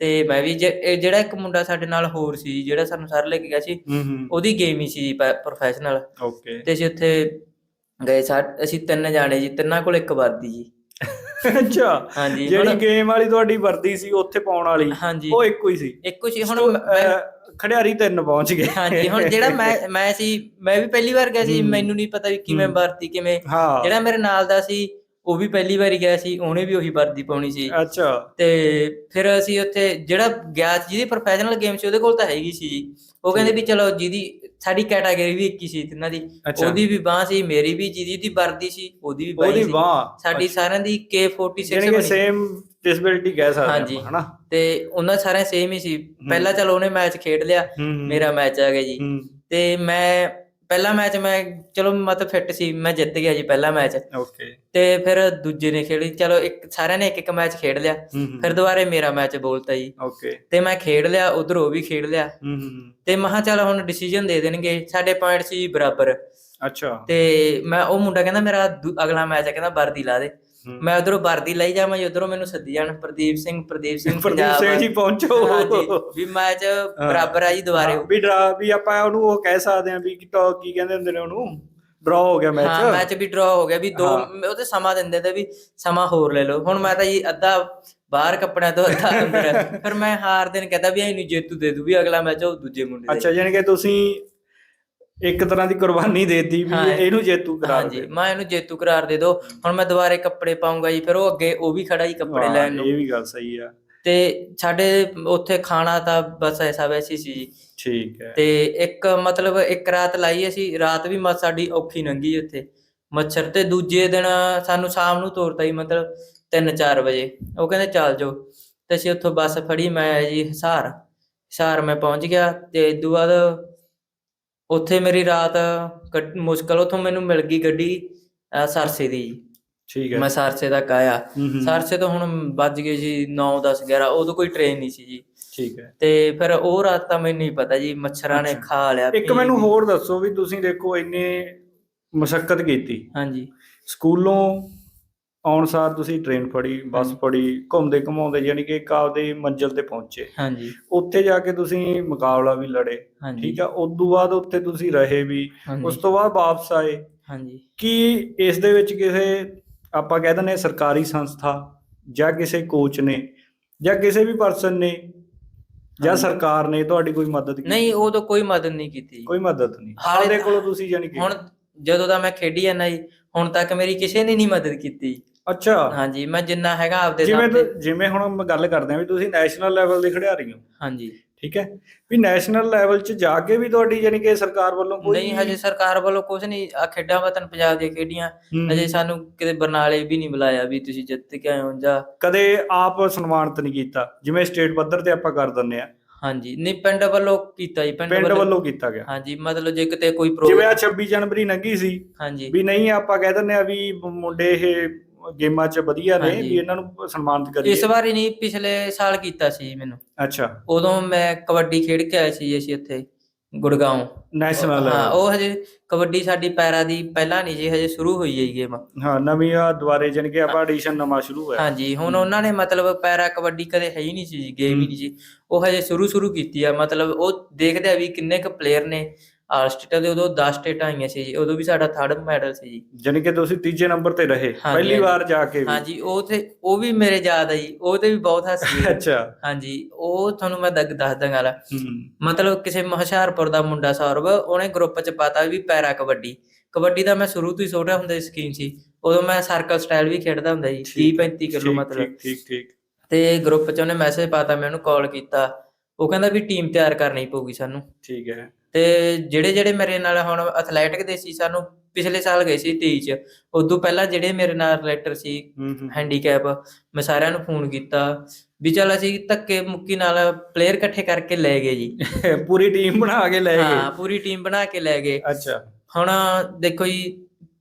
ਤੇ ਮੈਂ ਵੀ ਜੇ- ਇਹ ਜਿਹੜਾ ਇੱਕ ਮੁੰਡਾ ਸਾਡੇ ਨਾਲ ਹੋਰ ਸੀ ਜਿਹੜਾ ਸਾਨੂੰ ਸਰ ਲੈ ਕੇ ਗਿਆ ਸੀ ਹੂੰ ਹੂੰ। ਉਹਦੀ ਗੇਮ ਹੀ ਸੀ ਪ੍ਰੋਫੈਸ਼ਨਲ ਓਕੇ ਤੇ ਅਸੀਂ ਉੱਥੇ ਗਏ ਸਾ ਅਸੀਂ ਤਿੰਨ ਜਾਣੇ ਜੀ ਤਿੰਨਾਂ ਕੋਲ ਇੱਕ ਵਰਦੀ ਜੀ। ਅੱਛਾ। ਹਾਂਜੀ ਜਿਹੜੀ ਗੇਮ ਵਾਲੀ ਤੁਹਾਡੀ ਵਰਦੀ ਸੀ ਉੱਥੇ ਪਾਉਣ ਵਾਲੀ ਹਾਂਜੀ। ਉਹ ਇੱਕੋ ਹੀ ਸੀ। ਇੱਕੋ ਸੀ ਹੁਣ ਮੈਂ- ਖਿਡਾਰੀ ਤਿੰਨ ਪਹੁੰਚ ਗਏ। ਹਾਂਜੀ ਹੁਣ ਜਿਹੜਾ ਮੈਂ ਮੈਂ ਸੀ ਮੈਂ ਵੀ ਪਹਿਲੀ ਵਾਰ ਗਿਆ ਸੀ ਹੂੰ। ਮੈਨੂੰ ਨਹੀਂ ਪਤਾ ਵੀ ਕਿਵੇਂ ਹੂੰ। ਵਰਦੀ ਕਿਵੇਂ। ਹਾਂ। ਜਿਹੜਾ ਮੇਰੇ ਨਾਲ ਦਾ ਸੀ ਉਹ ਵੀ ਪਹਿਲੀ ਵਾਰੀ ਗਿਆ ਸੀ ਉਹਨੇ ਵੀ ਉਹੀ ਵਰਦੀ ਪਾਉਣੀ ਸੀ। ਅੱਛਾ। ਤੇ ਫਿਰ ਅਸੀਂ ਉੱਥੇ ਜਿਹੜਾ ਗਿਆ ਜਿਹਦੀ ਪ੍ਰੋਫੈਸ਼ਨਲ ਗੇਮ ਸੀ ਉਹਦੇ ਕੋਲ ਤਾਂ ਹੈਗੀ ਸੀ ਜੀ। ਉਹ ਕਹਿੰਦੇ ਵੀ ਚਲੋ ਜਿਹਦੀ ਸਾਡੀ ਕੈਟਾਗਰੀ ਵੀ ਇੱਕ ਹੀ ਸੀ ਤਿੰਨਾਂ ਦੀ। ਉਹਦੀ ਵੀ ਬਾਹ ਸੀ ਮੇਰੀ ਵੀ ਜਿਹਦੀ ਦੀ ਵਰਦੀ ਸੀ ਉਹਦੀ ਵੀ ਬਾਹ ਸੀ। ਸਾਡੀ ਸਾਰਿਆਂ ਦੀ K46 ਯਾਨੀ ਕਿ ਬਣੀ ਸੇਮ ਡਿਸੇਬਿਲਟੀ ਕਹਿ ਸਕਦੇ। ਆਪਾਂ ਹਨਾ? ਤੇ ਉਹਨਾਂ ਸਾਰਿਆਂ ਸੇਮ ਹੀ ਸੀ। ਪਹਿਲਾਂ ਚਲੋ ਉਹਨੇ ਮੈਚ ਖੇਡ ਲਿਆ ਹੂੰ। ਮੇਰਾ ਮੈਚ ਆ ਗਿਆ ਜੀ। ਹੂੰ। ਤੇ ਮੈਂ ਪਹਿਲਾ ਮੈਚ ਮੈਂ ਚਲੋ ਮਤਲਬ ਫਿੱਟ ਸੀ ਮੈਂ ਜਿੱਤ ਗਿਆ ਜੀ ਪਹਿਲਾ ਮੈਚ ਓਕੇ ਤੇ ਫਿਰ ਦੂਜੇ ਨੇ ਖੇਡੀ ਚਲੋ ਇੱਕ ਸਾਰਿਆਂ ਨੇ ਇੱਕ ਇੱਕ ਮੈਚ ਖੇਡ ਲਿਆ। ਫਿਰ ਦੁਬਾਰੇ ਮੇਰਾ ਮੈਚ ਬੋਲਤਾ ਜੀ। ਓਕੇ ਤੇ ਮੈਂ ਖੇਡ ਲਿਆ ਉਧਰ ਉਹ ਵੀ ਖੇਡ ਲਿਆ। ਤੇ ਮਹਾ ਚੱਲ ਹੁਣ ਡਿਸੀਜਨ ਦੇ ਦੇਣਗੇ ਸਾਡੇ ਪੁਆਇੰਟ ਸੀ ਬਰਾਬਰ। ਅੱਛਾ। ਤੇ ਮੈਂ ਉਹ ਮੁੰਡਾ ਕਹਿੰਦਾ ਮੇਰਾ ਅਗਲਾ ਮੈਚ ਹੈ ਕਹਿੰਦਾ ਵਰਦੀ ਲਾ ਦੇ। ਮੈਂ ਉਧਰੋਂ ਵਰਦੀ ਲਈ ਜਾਵਾਂ ਉਧਰੋਂ ਮੈਨੂੰ ਸੱਦੀ ਜਾਣ ਪ੍ਰਦੀਪ ਸਿੰਘ ਪ੍ਰਦੀਪ ਸਿੰਘ ਪ੍ਰਦੀਪ ਸਿੰਘ ਜੀ ਪਹੁੰਚੋ। ਹਾਂਜੀ ਵੀ ਮੈਚ ਬਰਾਬਰ ਆ ਜੀ ਦੁਬਾਰੇ। ਵੀ ਡਰਾ ਵੀ ਆਪਾਂ ਉਹਨੂੰ ਉਹ ਕਹਿ ਸਕਦੇ ਆ ਵੀ ਕਿ ਕਹਿੰਦੇ ਹੁੰਦੇ ਨੇ ਉਹਨੂੰ? ਡਰਾ ਹੋ ਗਿਆ ਮੈਚ ਹਾਂ ਮੈਚ ਵੀ ਡਰਾ ਹੋ ਗਿਆ ਵੀ ਦੋ। ਉਹਦੇ ਸਮਾਂ ਦਿੰਦੇ ਤੇ ਵੀ ਸਮਾਂ ਹੋਰ ਲੈ ਲਓ। ਹੁਣ ਮੈਂ ਤਾਂ ਜੀ ਅੱਧਾ ਬਾਹਰ ਕੱਪੜਿਆਂ ਤੋਂ ਅੱਧਾ ਅੰਦਰ। ਫਿਰ ਮੈਂ ਹਾਰ ਦਿਨ ਕਹਿੰਦਾ ਵੀ ਇਹਨੂੰ ਜੇਤੂ ਦੇ ਦੂ ਵੀ ਅਗਲਾ ਮੈਚ ਉਹ ਦੂਜੇ ਮੁੰਡੇ ਦੇ। ਅੱਛਾ ਯਾਨੀ ਕਿ ਤੁਸੀਂ ਇੱਕ ਤਰ੍ਹਾਂ ਦੀ ਕੁਰਬਾਨੀ ਦੇਤੀ ਵੀ ਹਾਂ। ਇਹਨੂੰ ਜੇਤੂ ਕਰਾ ਹਾਂਜੀ ਦੇ ਮੈਂ ਇਹਨੂੰ ਜੇਤੂ ਕਰਾਰ ਦੇ ਦੋ ਹੁਣ ਮੈਂ ਦੁਬਾਰੇ ਕੱਪੜੇ ਪਾਉਂਗਾ ਜੀ ਫਿਰ ਉਹ ਅੱਗੇ ਉਹ ਵੀ ਖੜਾ ਜੀ ਕੱਪੜੇ ਲੈਣ ਨੂੰ। ਇਹ ਵੀ ਗੱਲ ਸਹੀ ਆ। ਤੇ ਸਾਡੇ ਉੱਥੇ ਖਾਣਾ ਤਾਂ ਬਸ ਐਸਾ ਵੈਸੀ ਸੀ ਜੀ। ਠੀਕ ਹੈ। ਤੇ ਇੱਕ ਮਤਲਬ ਇੱਕ ਰਾਤ ਲਾਈ ਅਸੀਂ ਰਾਤ ਵੀ ਮਤ ਸਾਡੀ ਔਖੀ ਲੰਘੀ ਉੱਥੇ। ਮੱਛਰ ਤੇ ਦੂਜੇ ਦਿਨ ਸਾਨੂੰ ਸ਼ਾਮ ਨੂੰ ਤੋਰਤਾ ਜੀ ਮਤਲਬ 3-4 ਵਜੇ। ਉਹ ਕਹਿੰਦੇ ਚੱਲ ਜਾਓ। ਤੇ ਅਸੀਂ ਉੱਥੋਂ ਬੱਸ ਫੜੀ ਮੈਂ ਜੀ ਹਿਸਾਰ। ਹਿਸਾਰ ਮੈਂ ਪਹੁੰਚ ਗਿਆ ਤੇ ਇਦੋਂ ਬਾਅਦ ਉੱਥੇ ਮੇਰੀ ਰਾਤ ਮੁਸ਼ਕਲ ਉੱਥੋਂ ਮੈਨੂੰ ਮਿਲ ਗਈ ਗੱਡੀ ਅਹ ਸਰਸੇ ਦੀ ਜੀ। ਠੀਕ ਹੈ। ਮੈਂ ਸਰਸੇ ਤੱਕ ਆਇਆ। ਹੂੰ, ਹੂੰ, ਸਰਸੇ ਤੋਂ ਹੁਣ ਵੱਜ ਗਏ ਜੀ 9 10 11 ਉਦੋਂ ਕੋਈ ਟ੍ਰੇਨ ਨਹੀਂ ਸੀ ਜੀ। ਠੀਕ ਹੈ। ਤੇ ਫਿਰ ਉਹ ਰਾਤ ਤਾਂ ਮੈਨੂੰ ਨਹੀਂ ਪਤਾ ਜੀ ਮੱਛਰਾਂ ਨੇ ਅੱਛਾ। ਖਾ ਲਿਆ ਇੱਕ ਪੀ ਮੈਨੂੰ। ਹੋਰ ਦੱਸੋ ਵੀ ਤੁਸੀਂ ਦੇਖੋ ਇੰਨੇ ਮੁਸ਼ਕਲ ਕੀਤੀ। ਹਾਂਜੀ। ਸਕੂਲੋਂ ਆਉਣ ਸਾਰ ਤੁਸੀਂ ਟ੍ਰੇਨ ਫੜੀ ਬੱਸ। ਫੜੀ ਘੁੰਮਦੇ ਘਮਾਉਂਦੇ ਯਾਨੀ ਕਿ ਇੱਕ ਆਪਦੇ ਮੰਜ਼ਿਲ ਤੇ ਪਹੁੰਚੇ। ਹਾਂਜੀ। ਉੱਥੇ ਜਾ ਕੇ ਤੁਸੀਂ ਮੁਕਾਬਲਾ ਵੀ ਲੜੇ ਠੀਕ ਆ? ਉਸ ਤੋਂ ਬਾਅਦ ਉੱਥੇ ਤੁਸੀਂ ਰਹੇ ਵੀ ਉਸ ਤੋਂ ਬਾਅਦ ਵਾਪਸ ਆਏ। ਹਾਂਜੀ। ਕੀ ਇਸ ਦੇ ਵਿੱਚ ਕਿਸੇ ਆਪਾਂ ਕਹਿ ਦਿੰਦੇ ਸਰਕਾਰੀ ਸੰਸਥਾ ਜਾਂ ਕਿਸੇ ਕੋਚ ਨੇ ਜਾਂ ਕਿਸੇ ਵੀ ਪਰਸਨ ਨੇ ਜਾਂ। ਸਰਕਾਰ ਨੇ ਤੁਹਾਡੀ ਕੋਈ ਮਦਦ ਕੀਤੀ? ਨਹੀਂ ਉਦੋਂ ਕੋਈ ਮਦਦ ਨਹੀਂ ਕੀਤੀ। ਕੋਈ ਮਦਦ ਨਹੀਂ। ਹਾਲੇ ਤਾਂ- ਕੋਲੋਂ ਤੁਸੀਂ ਜਾਨੀ ਕਿ ਹੁਣ ਜਦੋਂ ਦਾ ਮੈਂ ਖੇਡੀ ਜਾਂਦਾ ਜੀ ਹੁਣ ਤੱਕ ਮੇਰੀ ਕਿਸੇ ਨੇ ਨਹੀਂ ਮਦਦ ਕੀਤੀ। ਅੱਛਾ। ਹਾਂਜੀ ਮੈਂ ਜਿੰਨਾ ਹੈਗਾ ਆਪਦੇ ਜਿਵੇਂ ਹਿਸਾਬ ਤੁ- ਤੇ। ਜਿਵੇਂ ਹੁਣ ਮੈਂ ਗੱਲ ਕਰਦੇ ਆ ਵੀ ਤੁਸੀਂ ਨੈਸ਼ਨਲ ਲੈਵਲ ਦੇ ਖਿਡਾਰੀ ਹੋ। ਹਾਂਜੀ। ਠੀਕ ਹੈ? ਵੀ ਨੈਸ਼ਨਲ ਲੈਵਲ 'ਚ ਜਾ ਕੇ ਵੀ ਤੁਹਾਡੀ ਜਾਨੀ ਕਿ ਸਰਕਾਰ ਵੱਲੋਂ ਕੋਈ ਨਹੀਂ ਹਜੇ ਸਰਕਾਰ ਵੱਲੋਂ ਕੁਝ ਨਹੀਂ। ਆ ਖੇਡਾਂ ਵਤਨ ਪੰਜਾਬ ਦੀਆਂ ਖੇਡੀਆਂ। ਹੂੰ। ਹਜੇ ਸਾਨੂੰ ਕਿਤੇ ਬਰਨਾਲੇ ਵੀ ਨਹੀਂ ਬੁਲਾਇਆ ਵੀ ਤੁਸੀਂ ਜਿੱਤ ਕੇ ਆਏ ਹੋ ਜਾਂ ਕਦੇ ਆਪ ਸਨਮਾਨਿਤ ਨਹੀਂ ਕੀਤਾ। ਜਿਵੇਂ ਸਟੇਟ ਪੱਧਰ ਤੇ ਆਪਾਂ ਕਰ ਦਿੰਨੇ ਆ ਹਾਂਜੀ। ਨਹੀਂ ਪਿੰਡ ਵੱਲੋਂ ਕੀਤਾ ਜੀ ਪਿੰਡ ਵੱਲੋਂ ਕੀਤਾ ਗਿਆ। ਹਾਂਜੀ ਮਤਲਬ ਜੇ ਕਿਤੇ ਕੋਈ ਜਿਵੇਂ ਪ੍ਰੋਗਰਾਮ ਆ 26 ਜਨਵਰੀ ਲੰਘੀ ਸੀ ਹਾਂਜੀ। ਵੀ ਨਹੀਂ ਆਪਾਂ ਕਹਿ ਦਿੰਨੇ ਆ ਵੀ ਮੁੰਡੇ ਇਹ ਗੇਮਾਂ 'ਚ ਵਧੀਆ ਨੇ ਹਾਂਜੀ। ਵੀ ਇਹਨਾਂ ਨੂੰ ਸਨਮਾਨਿਤ ਕਰੀਏ। ਇਸ ਵਾਰੀ ਨਹੀਂ ਪਿਛਲੇ ਸਾਲ ਕੀਤਾ ਸੀ ਮੈਨੂੰ। ਅੱਛਾ। ਉਦੋਂ ਮੈਂ ਕਬੱਡੀ ਖੇਡ ਕੇ ਆਇਆ ਸੀ ਅਸੀਂ ਇੱਥੇ ਗੁੜਗਾਉਂ ਨੈਸ਼ਨਲ ਹਾਂ ਉਹ ਹਜੇ ਕਬੱਡੀ ਸਾਡੀ ਪੈਰਾ ਦੀ ਪਹਿਲਾਂ ਨਹੀਂ ਜੀ ਹਜੇ ਸ਼ੁਰੂ ਹੋਈ ਹੈ ਗੇਮ। ਹਾਂ ਨਵੀਂ ਆ ਦੁਬਾਰੇ ਜਾਨੀ ਕਿ ਆਪਾਂ ਐਡੀਸ਼ਨ ਨਵਾਂ ਸ਼ੁਰੂ ਹੋਇਆ। ਹਾਂਜੀ ਹੁਣ ਉਹਨਾਂ ਨੇ ਮਤਲਬ ਪੈਰਾ ਕਬੱਡੀ ਕਦੇ ਹੈ ਹੀ ਨਹੀਂ ਸੀ ਗੇਮ ਹੀ ਨਹੀਂ ਸੀ। ਉਹ ਹਜੇ ਸ਼ੁਰੂ ਸ਼ੁਰੂ ਕੀਤੀ ਆ ਮਤਲਬ ਉਹ ਦੇਖਦੇ ਆ ਵੀ ਕਿੰਨੇ ਕੁ ਪਲੇਅਰ ਨੇ ਆਲ ਸਟੇਟਾਂ ਦੇ ਉਦੋਂ 10 ਸਟੇਟਾਂ ਆਈਆਂ ਸੀ ਜੀ ਉਦੋਂ ਵੀ ਸਾਡਾ ਥਰਡ ਮੈਡਲ ਸੀ ਜੀ। ਜਾਨੀ ਕਿ ਤੁਸੀਂ ਤੀਜੇ ਨੰਬਰ ਤੇ ਰਹੇ ਪਹਿਲੀ। ਵਾਰ ਜਾ ਕੇ ਵੀ। ਹਾਂਜੀ ਉਹ ਤੇ ਉਹ ਵੀ ਮੇਰੇ ਯਾਦ ਆਈ ਉਹ ਤੇ ਵੀ ਬਹੁਤ ਹਾਸੀ ਆਈ। ਅੱਛਾ। ਹਾਂਜੀ ਉਹ ਤੁਹਾਨੂੰ ਮੈਂ ਦੱਗ- ਦੱਸ ਦਾਂਗਾ ਲਾ ਹੂੰ। ਮਤਲਬ ਕਿਸੇ ਹੁਸ਼ਿਆਰਪੁਰ ਦਾ ਮੁੰਡਾ ਸੌਰਵ ਉਹਨੇ ਗਰੁੱਪ ਚ ਪਾਤਾ ਵੀ ਪੈਰਾ ਕਬੱਡੀ। ਕਬੱਡੀ ਦਾ ਮੈਂ ਸ਼ੁਰੂ ਤੋਂ ਹੀ ਛੋਟਾ ਹੁੰਦਾ ਸੀ ਸਕੀਨ ਸੀ ਉਦੋਂ ਮੈਂ ਸਰਕਲ ਸਟਾਈਲ ਵੀ ਖੇਡਦਾ ਹੁੰਦਾ ਸੀ 30 ਠੀਕ- 35 ਕਿਲੋ ਠੀਕ- ਮਤਲਬ। ਠੀਕ ਠੀਕ ਠੀਕ। ਤੇ ਗਰੁੱਪ ਚ ਉਹਨੇ ਮੈਸੇਜ ਪਾਤਾ ਮੈਂ ਉਹਨੂੰ ਕਾਲ ਕੀਤਾ। ਉਹ ਕਹਿੰਦਾ ਵੀ ਟੀਮ ਤਿਆਰ ਕਰਨੀ ਪਊਗੀ ਸਾਨੂੰ। ਠੀਕ ਹੈ। ਤੇ ਜਿਹੜੇ ਜਿਹੜੇ ਮੇਰੇ ਨਾਲ ਹੁਣ ਐਥਲੈਟਿਕ ਦੇ ਸੀ ਸਾਨੂੰ ਪਿਛਲੇ ਸਾਲ ਗਏ ਸੀ 23 ਚ। ਉਦੋਂ ਪਹਿਲਾਂ ਜਿਹੜੇ ਮੇਰੇ ਨਾਲ ਰਿਲੇਟਰ ਸੀ ਹੂੰ ਹੂੰ। ਹੈਂਡੀਕੈਪ ਮੈਂ ਸਾਰਿਆਂ ਨੂੰ ਫੋਨ ਕੀਤਾ ਵੀ ਚੱਲ ਅਸੀਂ ਧੱਕੇ ਮੁੱਕੀ ਨਾਲ ਪਲੇਅਰ ਇਕੱਠੇ ਕਰਕੇ ਲੈ ਗਏ ਜੀ। ਪੂਰੀ ਟੀਮ ਬਣਾ ਕੇ ਲੈ ਹਾਂ ਗਏ ਪੂਰੀ ਟੀਮ ਬਣਾ ਕੇ ਲੈ ਗਏ। ਅੱਛਾ। ਹੁਣ ਦੇਖੋ ਜੀ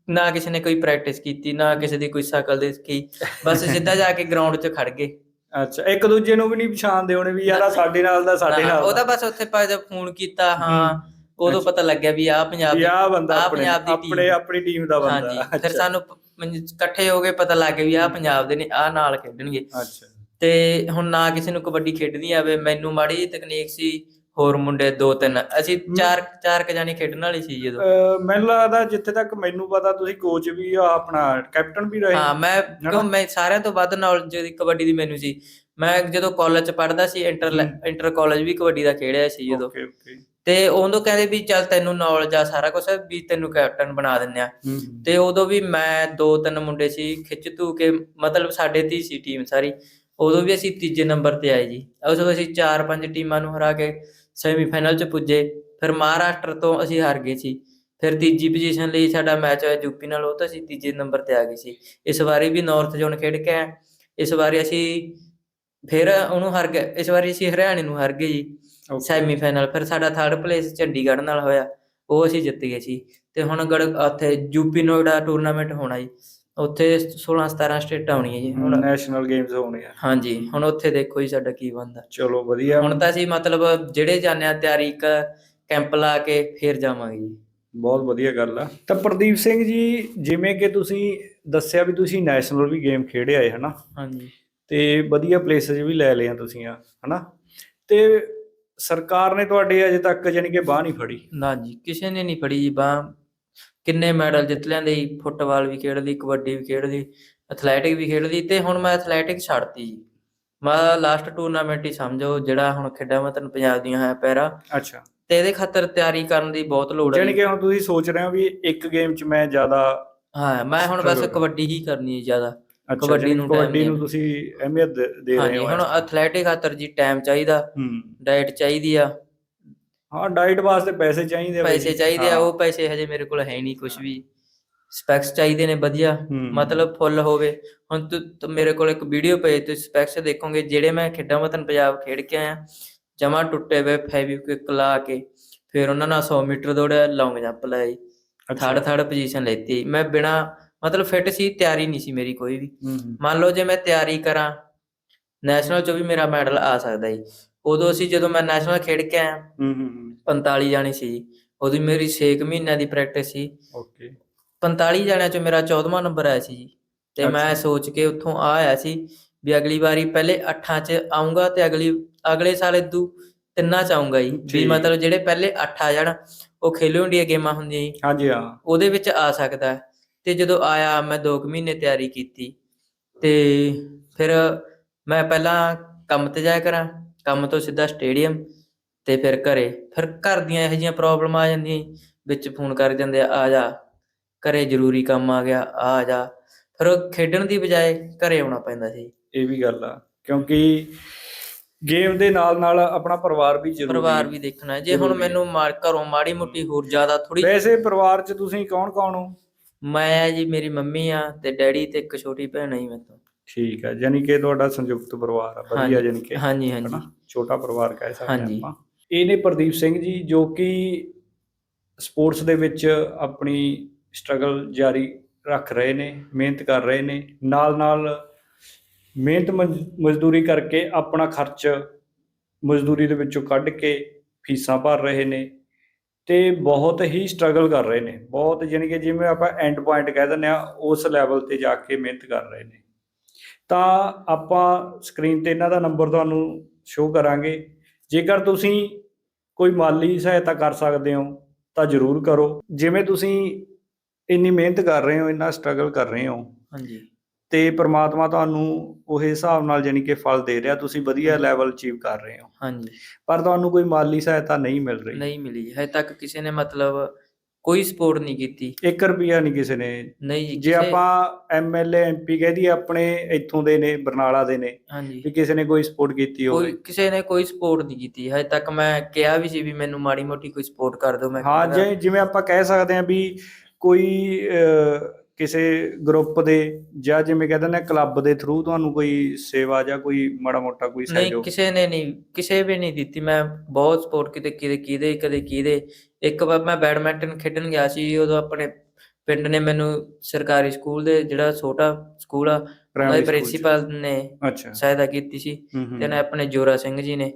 ਨਾ ਕਿਸੇ ਨੇ ਕੋਈ ਪ੍ਰੈਕਟਿਸ ਕੀਤੀ ਨਾ ਕਿਸੇ ਦੀ ਕੋਈ ਸ਼ਕਲ ਦੇਖੀ ਬਸ ਸਿੱਧਾ ਜਾ ਕੇ ਗਰਾਊਂਡ 'ਚ ਖੜ ਗਏ। ਅੱਛਾ ਇੱਕ ਦੂਜੇ ਨੂੰ ਵੀ ਨਹੀਂ ਪਛਾਣਦੇ ਹੋਣੇ ਵੀ ਯਾਰ ਆਹ ਸਾਡੇ ਨਾਲ ਦਾ ਸਾਡੇ ਨਾਲ ਉਹਦਾ ਦਾ। ਬਸ ਉੱਥੇ ਪਾ ਜਦ ਫੋਨ ਕੀਤਾ ਹਾਂ। ਉਦੋਂ। ਪਤਾ ਲੱਗਿਆ ਵੀ ਆਹ ਪੰਜਾਬ ਵੀ ਦੀ ਆਹ ਬੰਦਾ ਆਹ ਆਪਣੇ ਪੰਜਾਬ ਦੀ ਆਪਣੇ team। ਆਪਣੀ ਟੀਮ ਦਾ ਬੰਦਾ ਹਾਂਜੀ ਫਿਰ ਅੱਛਾ, ਸਾਨੂੰ ਪ- ਮੰਨ- ਇਕੱਠੇ ਹੋ ਗਏ ਪਤਾ ਲੱਗ ਗਿਆ ਵੀ ਆਹ ਪੰਜਾਬ ਦੇ ਨੇ ਆਹ ਨਾਲ ਖੇਡਣਗੇ ਅੱਛਾ ਤੇ ਹੁਣ ਨਾ ਕਿਸੇ ਨੂੰ ਕਬੱਡੀ ਖੇਡਣੀ ਆਵੇ ਮੈਨੂੰ ਮਾੜੀ ਜਿਹੀ ਤਕਨੀਕ ਸੀ ਹੋਰ ਮੁੰਡੇ ਦੋ ਤਿੰਨ ਅਸੀਂ ਚਾਰ ਚਾਰ ਕ ਜਾਣੇ ਖੇਡਣ ਵਾਲੇ ਸੀ ਜਦੋਂ। ਮੈਨੂੰ ਲੱਗਦਾ ਜਿੱਥੇ ਤੱਕ ਮੈਨੂੰ ਪਤਾ ਤੁਸੀਂ ਕੋਚ ਵੀ ਆ ਆਪਣਾ ਕੈਪਟਨ ਵੀ ਰਹੇ। ਹਾਂ ਮੈਂ? ਕਿਉਂ ਮੈਂ ਸਾਰਿਆਂ ਤੋਂ ਵੱਧ ਨੌਲੇਜ ਦੀ ਕਬੱਡੀ ਦੀ ਮੈਨੂੰ ਸੀ। ਮੈਂ ਜਦੋਂ ਕਾਲਜ ਚ ਪੜ੍ਹਦਾ ਸੀ ਇੰਟਰ। ਇੰਟਰ ਕਾਲਜ ਵੀ ਕਬੱਡੀ ਦਾ ਖੇਡਿਆ ਸੀ ਜਦੋਂ। ਓਕੇ ਓਕੇ ਤੇ ਉਦੋਂ ਕਹਿੰਦੇ ਵੀ ਚੱਲ ਤੈਨੂੰ ਨੌਲੇਜ ਆ ਸਾਰਾ ਕੁਝ ਵੀ ਤੈਨੂੰ ਕੈਪਟਨ ਬਣਾ ਦਿੰਦੇ ਆ। ਤੇ ਉਦੋਂ ਵੀ ਮੈਂ ਦੋ ਤਿੰਨ ਮੁੰਡੇ ਸੀ ਖਿੱਚ ਧੂ ਕੇ ਮਤਲਬ ਸਾਡੇ ਦੀ ਸੀ ਟੀਮ ਸਾਰੀ। ਉਦੋਂ ਵੀ ਅਸੀਂ ਤੀਜੇ ਨੰਬਰ ਤੇ ਆਏ ਜੀ। ਉਸ ਤੋਂ ਅਸੀਂ ਚਾਰ ਪੰਜ ਟੀਮਾਂ ਨੂੰ ਹਰਾ ਕੇ ਸੈਮੀਫਾਈਨਲ ਚ ਪੁੱਜੇ। ਫਿਰ ਮਹਾਰਾਸ਼ਟਰ ਤੋਂ ਅਸੀਂ ਹਾਰ ਗਏ ਸੀ। ਫਿਰ ਤੀਜੀ ਪੋਜੀਸ਼ਨ ਲਈ ਸਾਡਾ ਮੈਚ ਹੋਇਆ ਯੂਪੀ ਨਾਲ ਉਹ ਤਾਂ ਅਸੀਂ ਤੀਜੇ ਨੰਬਰ ਤੇ ਆ ਗਏ ਸੀ। ਇਸ ਵਾਰੀ ਵੀ ਨਾਰਥ ਜ਼ੋਨ ਖੇਡ ਕੇ ਆਏ। ਇਸ ਵਾਰੀ ਅਸੀਂ ਫਿਰ ਉਹਨੂੰ ਹਾਰ ਗਏ। ਇਸ ਵਾਰੀ ਅਸੀਂ ਹਰਿਆਣੇ ਨੂੰ ਹਾਰ ਗਏ ਜੀ. ਸੈਮੀਫਾਈਨਲ ਫਿਰ ਸਾਡਾ ਥਰਡ ਪਲੇਸ ਚੰਡੀਗੜ੍ਹ ਨਾਲ ਹੋਇਆ। ਉਹ ਅਸੀਂ ਜਿੱਤ ਗਏ ਸੀ। ਤੇ ਹੁਣ ਗੜ ਉੱਥੇ ਯੂਪੀ ਨੋਇਡਾ ਟੂਰਨਾਮੈਂਟ ਹੋਣਾ ਜੀ। ਉੱਥੇ 16 17 ਸਟੇਟਾਂ ਆਉਣੀਆਂ ਜੀ ਹੁਣ ਨੈਸ਼ਨਲ ਗੇਮਸ ਹੋਣੇ ਆ। ਹਾਂਜੀ ਹੁਣ ਉੱਥੇ ਦੇਖੋ ਜੀ ਸਾਡਾ ਕੀ ਬਣਦਾ। ਚਲੋ ਵਧੀਆ। ਹੁਣ ਤਾਂ ਅਸੀਂ ਮਤਲਬ ਜਿਹੜੇ ਜਾਂਦੇ ਆ ਤਿਆਰੀ ਇੱਕ ਕੈਂਪ ਲਾ ਕੇ ਫੇਰ ਜਾਵਾਂਗੇ ਜੀ। ਬਹੁਤ ਵਧੀਆ ਗੱਲ ਆ। ਤਾਂ ਪ੍ਰਦੀਪ ਸਿੰਘ ਜੀ ਜਿਵੇਂ ਕਿ ਤੁਸੀਂ ਦੱਸਿਆ ਵੀ ਤੁਸੀਂ ਨੈਸ਼ਨਲ ਵੀ ਗੇਮ ਖੇਡੇ ਆਏ ਹਨਾ? ਹਾਂਜੀ। ਤੇ ਵਧੀਆ ਪਲੇਸਸ ਵੀ ਲੈ ਲਏ ਆ ਤੁਸੀਂ ਆ ਹਨਾ? ਤੇ ਸਰਕਾਰ ਨੇ ਤੁਹਾਡੇ ਅਜੇ ਤੱਕ ਜਾਨੀ ਕਿ ਬਾਹ ਨਹੀਂ ਫੜੀ? ਨਾ ਜੀ ਕਿਸੇ ਨੇ ਨਹੀਂ ਫੜੀ ਜੀ ਬਾਂਹ। ਕਿੰਨੇ ਮੈਡਲ ਜਿੱਤ ਲਿਆਂਦੇ ਜੀ ਫੁੱਟਬਾਲ ਵੀ ਖੇਡ ਲਈ ਕਬੱਡੀ ਵੀ ਖੇਡ ਲਈ ਐਥਲੈਟਿਕ ਵੀ ਖੇਡ ਲਈ ਤੇ ਹੁਣ ਮੈਂ ਐਥਲੈਟਿਕ ਛੱਡਤੀ ਜੀ ਮੈਂ ਲਾਸਟ ਟੂਰਨਾਮੈਂਟ ਹੀ ਸਮਝੋ ਜਿਹੜਾ ਹੁਣ ਖੇਡਾਂ ਵਤਨ ਪੰਜਾਬ ਦੀਆਂ ਹੈ ਪੈਰਾ ਅੱਛਾ ਤੇ ਇਹਦੇ ਖਾਤਰ ਤਿਆਰੀ ਕਰਨ ਦੀ ਬਹੁਤ ਲੋੜ ਹੈ ਜਾਨੀ। ਕਿ ਹੁਣ ਤੁਸੀਂ ਸੋਚ ਰਹੇ ਹੋ ਵੀ ਇੱਕ ਗੇਮ 'ਚ ਮੈਂ ਜ਼ਿਆਦਾ ਹਾਂ ਮੈਂ ਹੁਣ ਬਸ। ਕਬੱਡੀ ਹੀ ਕਰਨੀ ਹੈ ਜ਼ਿਆਦਾ ਕਬੱਡੀ ਨੂੰ ਕਬੱਡੀ ਨੂੰ। ਤੁਸੀਂ ਅਹਿਮੀਅਤ ਦੇ ਰਹੇ ਹਾਂਜੀ ਹੋ ਹੁਣ ਐਥਲੈਟਿਕ ਖਾਤਰ ਜੀ ਟਾਈਮ ਚਾਹੀਦਾ ਹੂੰ ਡਾਈਟ ਚਾਹੀਦੀ ਆ ਹਾਂ ਡਾਈਟ ਵਾਸਤੇ ਪੈਸੇ ਚਾਹੀਦੇ ਆ ਬਾਈ ਪੈਸੇ ਜੀ। ਚਾਹੀਦੇ ਆ ਹਾਂ। ਉਹ ਪੈਸੇ ਹਜੇ ਮੇਰੇ ਕੋਲ ਹੈ ਨਹੀਂ ਕੁਝ ਵੀ ਸਪੈਕਸ ਚਾਹੀਦੇ ਨੇ ਵਧੀਆ ਹੂੰ। ਮਤਲਬ ਫੁੱਲ ਹੋਵੇ ਹੁਣ ਤੁ ਤੁ- ਮੇਰੇ ਕੋਲ ਇੱਕ ਵੀਡੀਓ ਪਏ ਤੁਸੀਂ ਸਪੈਕਸ ਦੇਖੋਗੇ ਜਿਹੜੇ ਮੈਂ ਖੇਡਾਂ ਵਤਨ ਪੰਜਾਬ ਖੇਡ ਕੇ ਆਇਆ ਜਮਾ ਟੁੱਟੇ ਹੋਏ ਫੈਵਿਕਵਿਕ ਲਾ ਕੇ ਫਿਰ ਉਹਨਾਂ ਨਾਲ 100 ਮੀਟਰ ਦੌੜਿਆ ਲੌਂਗ ਜੰਪ ਲਾਈ ਅੱਛਾ। ਥਰਡ ਥਰਡ ਪੋਜੀਸ਼ਨ ਲੈਤੀ ਮੈਂ ਬਿਨਾ ਮਤਲਬ ਫਿੱਟ ਸੀ ਤਿਆਰੀ ਨਹੀਂ ਸੀ ਮੇਰੀ ਕੋਈ ਵੀ ਹੂੰ ਹੂੰ। ਮੰਨ ਲਓ ਜੇ ਮੈਂ ਤਿਆਰੀ ਕਰਾਂ ਨੈਸ਼ਨਲ ਚੋਂ ਵੀ ਮੇਰਾ ਮੈਡਲ ਆ ਸਕਦਾ ਜੀ ਉਦੋਂ ਅਸੀਂ ਜਦੋਂ ਮੈਂ ਨੈਸ਼ਨਲ ਖੇਡ ਕੇ ਆਇਆ ਹੂੰ ਹੂੰ ਹੂੰ। 45 ਜਾਣੇ ਸੀ। ਜੀ ਉਹਦੀ ਮੇਰੀ 6 ਮਹੀਨਿਆਂ ਦੀ ਪ੍ਰੈਕਟਿਸ ਸੀ। ਓਕੇ 45 ਜਾਣਿਆਂ ਚੋਂ ਮੇਰਾ 14ਵਾਂ ਨੰਬਰ ਆਇਆ ਸੀ ਜੀ। ਤੇ ਮੈਂ। ਸੋਚ ਕੇ ਉੱਥੋਂ ਆ ਆਇਆ ਸੀ ਵੀ ਅਗਲੀ ਵਾਰੀ ਪਹਿਲੇ 8 ਚ ਆਉਂਗਾ ਤੇ ਅਗਲੀ ਅਗਲੇ ਸਾਲ ਇਦੂ ਤਿੰਨਾਂ ਚ ਆਉਂਗਾ ਜੀ। ਵੀ। ਮਤਲਬ ਜਿਹੜੇ ਪਹਿਲੇ 8 ਆ ਜਾਣ ਉਹ ਖੇਲੋ ਇੰਡੀਆ ਗੇਮਾਂ ਹੁੰਦੀਆਂ ਜੀ। ਹਾਂਜੀ ਹਾਂ। ਉਹਦੇ ਵਿੱਚ ਆ ਸਕਦਾ। ਹੈ। ਤੇ ਜਦੋਂ ਆਇਆ ਮੈਂ 2 ਮਹੀਨੇ ਤਿਆਰੀ ਕੀਤੀ। ਤੇ ਫਿਰ ਮੈਂ ਪਹਿਲਾਂ ਕੰਮ ਤੇ ਜਾਇਆ ਕਰਾਂ। ਕੰਮ ਤੋਂ ਸਿੱਧਾ ਸਟੇਡੀਅਮ ਤੇ ਫਿਰ ਘਰੇ। ਫਿਰ ਘਰ ਦੀਆਂ ਇਹੋ ਜਿਹੀਆਂ ਪ੍ਰੋਬਲਮ ਆ ਜਾਂਦੀਆਂ ਵਿੱਚ ਫੋਨ ਕਰ ਜਾਂਦੇ ਆ ਆ ਜਾ ਘਰੇ ਜ਼ਰੂਰੀ ਕੰਮ ਆ ਗਿਆ ਆ ਜਾ। ਫਿਰ ਉਹ ਖੇਡਣ ਦੀ ਬਜਾਏ ਘਰੇ ਆਉਣਾ ਪੈਂਦਾ ਸੀ। ਇਹ ਵੀ ਗੱਲ ਆ ਕਿਉਂਕਿ ਗੇਮ ਦੇ ਨਾਲ ਨਾਲ ਆਪਣਾ ਪਰਿਵਾਰ ਵੀ ਜ਼ਰੂਰੀ ਪਰਿਵਾਰ। ਵੀ ਦੇਖਣਾ ਜੇ ਹੁਣ। ਮੈਨੂੰ ਮਾਰ ਘਰੋਂ ਮਾੜੀ ਮੋਟੀ ਹੋਰ ਜ਼ਿਆਦਾ ਥੋੜੀ ਵੈਸੇ ਪਰਿਵਾਰ 'ਚ ਤੁਸੀਂ ਕੌਣ ਕੌਣ ਹੋ? ਮੈਂ ਜੀ ਮੇਰੀ ਮੰਮੀ ਆ ਤੇ ਡੈਡੀ ਤੇ ਇੱਕ ਛੋਟੀ ਭੈਣ ਆ ਜੀ ਮੇਰੇ ਤੋਂ। ਠੀਕ ਹੈ ਯਾਨੀ ਕਿ ਤੁਹਾਡਾ ਸੰਯੁਕਤ ਪਰਿਵਾਰ ਆ ਵਧੀਆ ਯਾਨੀ ਕਿ ਹਾਂਜੀ ਹਾਂਜੀ? ਛੋਟਾ ਪਰਿਵਾਰ ਕਹਿ ਸਕਦੇ। ਆਪਾਂ ਇਹ ਨੇ ਪ੍ਰਦੀਪ ਸਿੰਘ ਜੀ ਜੋ ਕਿ ਸਪੋਰਟਸ ਦੇ ਵਿੱਚ ਆਪਣੀ ਸਟਰਗਲ ਜਾਰੀ ਰੱਖ ਰਹੇ ਨੇ ਮਿਹਨਤ ਕਰ ਰਹੇ ਨੇ ਨਾਲ ਨਾਲ ਮਿਹਨਤ ਮਜ਼- ਮਜ਼ਦੂਰੀ ਕਰਕੇ ਆਪਣਾ ਖਰਚ ਮਜ਼ਦੂਰੀ ਦੇ ਵਿੱਚੋਂ ਕੱਢ ਕੇ ਫੀਸਾਂ ਭਰ ਰਹੇ ਨੇ ਤੇ ਬਹੁਤ ਹੀ ਸਟਰਗਲ ਕਰ ਰਹੇ ਨੇ ਬਹੁਤ ਯਾਨੀ ਕਿ ਜਿਵੇਂ ਆਪਾਂ ਐਂਡ ਪੁਆਇੰਟ ਕਹਿ ਦਿੰਦੇ ਆ ਉਸ ਲੈਵਲ ਤੇ ਜਾ ਕੇ ਮਿਹਨਤ ਕਰ ਰਹੇ ਨੇ ਤਾਂ ਆਪਾਂ ਸਕਰੀਨ ਤੇ ਇਹਨਾਂ ਦਾ ਨੰਬਰ ਤੁਹਾਨੂੰ ਸ਼ੋਅ ਕਰਾਂਗੇ। ਜੇਕਰ ਤੁਸੀਂ ਕੋਈ ਮਾਲੀ ਸਹਾਇਤਾ ਕਰ ਸਕਦੇ ਹੋ ਤਾਂ ਜ਼ਰੂਰ ਕਰੋ। ਜਿਵੇਂ ਤੁਸੀਂ ਇੰਨੀ ਮਿਹਨਤ ਕਰ ਰਹੇ ਹੋ ਇੰਨਾ ਸਟਰਗਲ ਕਰ ਰਹੇ ਹੋ ਹਾਂਜੀ। ਤੇ ਪ੍ਰਮਾਤਮਾ ਤੁਹਾਨੂੰ ਉਹ ਹਿਸਾਬ ਨਾਲ ਜਾਨੀ ਕਿ ਫਲ ਦੇ ਰਿਹਾ ਤੁਸੀਂ ਵਧੀਆ ਲੈਵਲ ਅਚੀਵ ਕਰ ਰਹੇ ਹੋ। ਹਾਂਜੀ। ਪਰ ਤੁਹਾਨੂੰ ਕੋਈ ਮਾਲੀ ਸਹਾਇਤਾ ਨਹੀਂ ਮਿਲ ਰਹੀ। ਨਹੀਂ ਮਿਲੀ। ਹਜੇ ਤੱਕ ਕਿਸੇ ਨੇ ਮਤਲਬ ਕੋਈ ਸਪੋਰਟ ਨਹੀਂ ਕੀਤੀ। 1 ਰੁਪਿਆ ਨਹੀਂ ਕਿਸੇ ਨੇ। ਨਹੀਂ ਜੀ ਜੇ ਕਿਸੇ- ਆਪਾਂ ਐਮਐਲਏ ਐਮਪੀ ਕਹਿ ਦਈਏ ਆਪਣੇ ਇੱਥੋਂ ਦੇ ਨੇ ਬਰਨਾਲਾ ਦੇ ਨੇ ਹਾਂਜੀ। ਵੀ ਕਿਸੇ ਨੇ ਕੋਈ ਸਪੋਰਟ ਕੀਤੀ ਹੋਵੇ। ਕੋਈ ਕਿਸੇ ਨੇ ਕੋਈ ਸਪੋਰਟ ਨਹੀਂ ਕੀਤੀ। ਹਜੇ ਤੱਕ ਮੈਂ ਕਿਹਾ ਵੀ ਸੀ ਵੀ ਮੈਨੂੰ ਮਾੜੀ ਮੋਟੀ ਕੋਈ ਸਪੋਰਟ ਕਰ ਦਿਓ ਮੈਂ ਹਾਂ ਕਰਾਂਗਾ। ਜੇ ਜਿਵੇਂ ਆਪਾਂ ਕਹਿ ਸਕਦੇ ਹਾਂ ਵੀ ਕੋਈ ਅਹ, ਕਿਸੇ ਗਰੁੱਪ ਦੇ ਜਾਂ ਜਿਵੇਂ ਕਹਿੰਦੇ ਨੇ ਕਲੱਬ ਦੇ ਥਰੂ ਤੁਹਾਨੂੰ ਕੋਈ ਸੇਵਾ ਜਾਂ ਕੋਈ ਮਾੜਾ ਮੋਟਾ ਕੋਈ ਨਹੀਂ ਸਹਿਯੋਗ? ਕਿਸੇ ਨੇ ਨਹੀਂ ਕਿਸੇ ਵੀ ਨਹੀਂ ਦਿੱਤੀ। ਮੈਂ ਬਹੁਤ ਸਪੋਰਟ ਕਿਤੇ ਕਿਤੇ ਕਿਹਦੇ ਕਦੇ ਕਿਹਦੇ ਇੱਕ ਵਾਰ ਮੈਂ ਬੈਡਮਿੰਟਨ ਖੇਡਣ ਗਿਆ ਸੀ ਉਦੋਂ ਆਪਣੇ ਪਿੰਡ ਨੇ ਮੈਨੂੰ ਸਰਕਾਰੀ ਸਕੂਲ ਦੇ ਜਿਹੜਾ ਛੋਟਾ ਸਕੂਲ ਆ ਉਹਨਾਂ primary ਦੇ school 'ਚ? ਪ੍ਰਿੰਸੀਪਲ ਨੇ ਅੱਛਾ। ਸਹਾਇਤਾ ਕੀਤੀ ਸੀ ਹੂੰ ਹੂੰ। ਤੇ ਨਾ ਆਪਣੇ ਜੋਰਾ ਸਿੰਘ ਜੀ ਨੇ।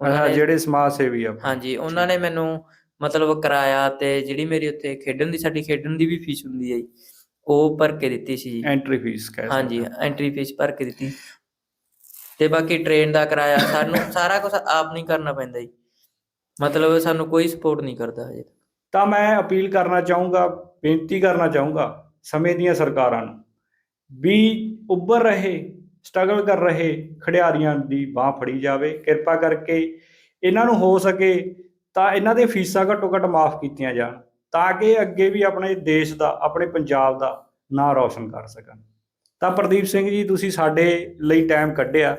ਉਹਨਾਂ ਹਾਂ ਨੇ ਜਿਹੜੇ ਸਮਾਜ ਸੇਵੀ ਆ। ਹਾਂਜੀ ਉਹਨਾਂ ਨੇ ਮੈਨੂੰ ਮਤਲਬ ਕਰਾਇਆ ਤੇ ਜਿਹੜੀ ਮੇਰੀ ਉੱਥੇ ਖੇਡਣ ਦੀ ਸਾਡੀ ਖੇਡਣ ਦੀ ਵੀ ਫੀਸ ਹੁੰਦੀ ਹੈ ਜੀ, ਉਹ ਭਰ ਕੇ ਦਿੱਤੀ ਸੀ ਜੀ। ਐਂਟਰੀ ਫੀਸ ਕਹਿ ਸਕਦੇ ਹਾਂਜੀ। ਐਂਟਰੀ ਫੀਸ ਭਰ ਕੇ ਦਿੱਤੀ। ਤੇ ਬਾਕੀ ਟ੍ਰੇਨ ਦਾ ਕਿਰਾਇਆ ਸਾਨੂੰ ਸਾਰਾ ਕੁਝ ਆਪ ਨਹੀਂ ਕਰਨਾ ਪੈਂਦਾ ਜੀ। ਮਤਲਬ ਸਾਨੂੰ ਕੋਈ ਸਪੋਰਟ ਨਹੀਂ ਕਰਦਾ ਹਜੇ ਤਾਂ ਮੈਂ ਅਪੀਲ ਕਰਨਾ ਚਾਹੂੰਗਾ ਬੇਨਤੀ ਕਰਨਾ ਚਾਹੂੰਗਾ ਸਮੇਂ ਦੀਆਂ ਸਰਕਾਰਾਂ ਨੂੰ ਵੀ ਉੱਭਰ ਰਹੇ ਸਟਰਗਲ ਕਰ ਰਹੇ ਖਿਡਾਰੀਆਂ ਦੀ ਬਾਹ ਫੜੀ ਜਾਵੇ। ਕਿਰਪਾ ਕਰਕੇ ਇਹਨਾਂ ਨੂੰ ਹੋ ਸਕੇ ਤਾਂ ਇਹਨਾਂ ਦੀਆਂ ਫੀਸਾਂ ਘੱਟੋ ਘੱਟ ਮਾਫ ਕੀਤੀਆਂ ਜਾਣ। ਤਾਂ ਕਿ ਅੱਗੇ ਵੀ ਆਪਣੇ ਦੇਸ਼ ਦਾ ਆਪਣੇ ਪੰਜਾਬ ਦਾ ਨਾਂ ਰੌਸ਼ਨ ਕਰ ਸਕਣ। ਤਾਂ ਪ੍ਰਦੀਪ ਸਿੰਘ ਜੀ ਤੁਸੀਂ ਸਾਡੇ ਲਈ ਟਾਈਮ ਕੱਢਿਆ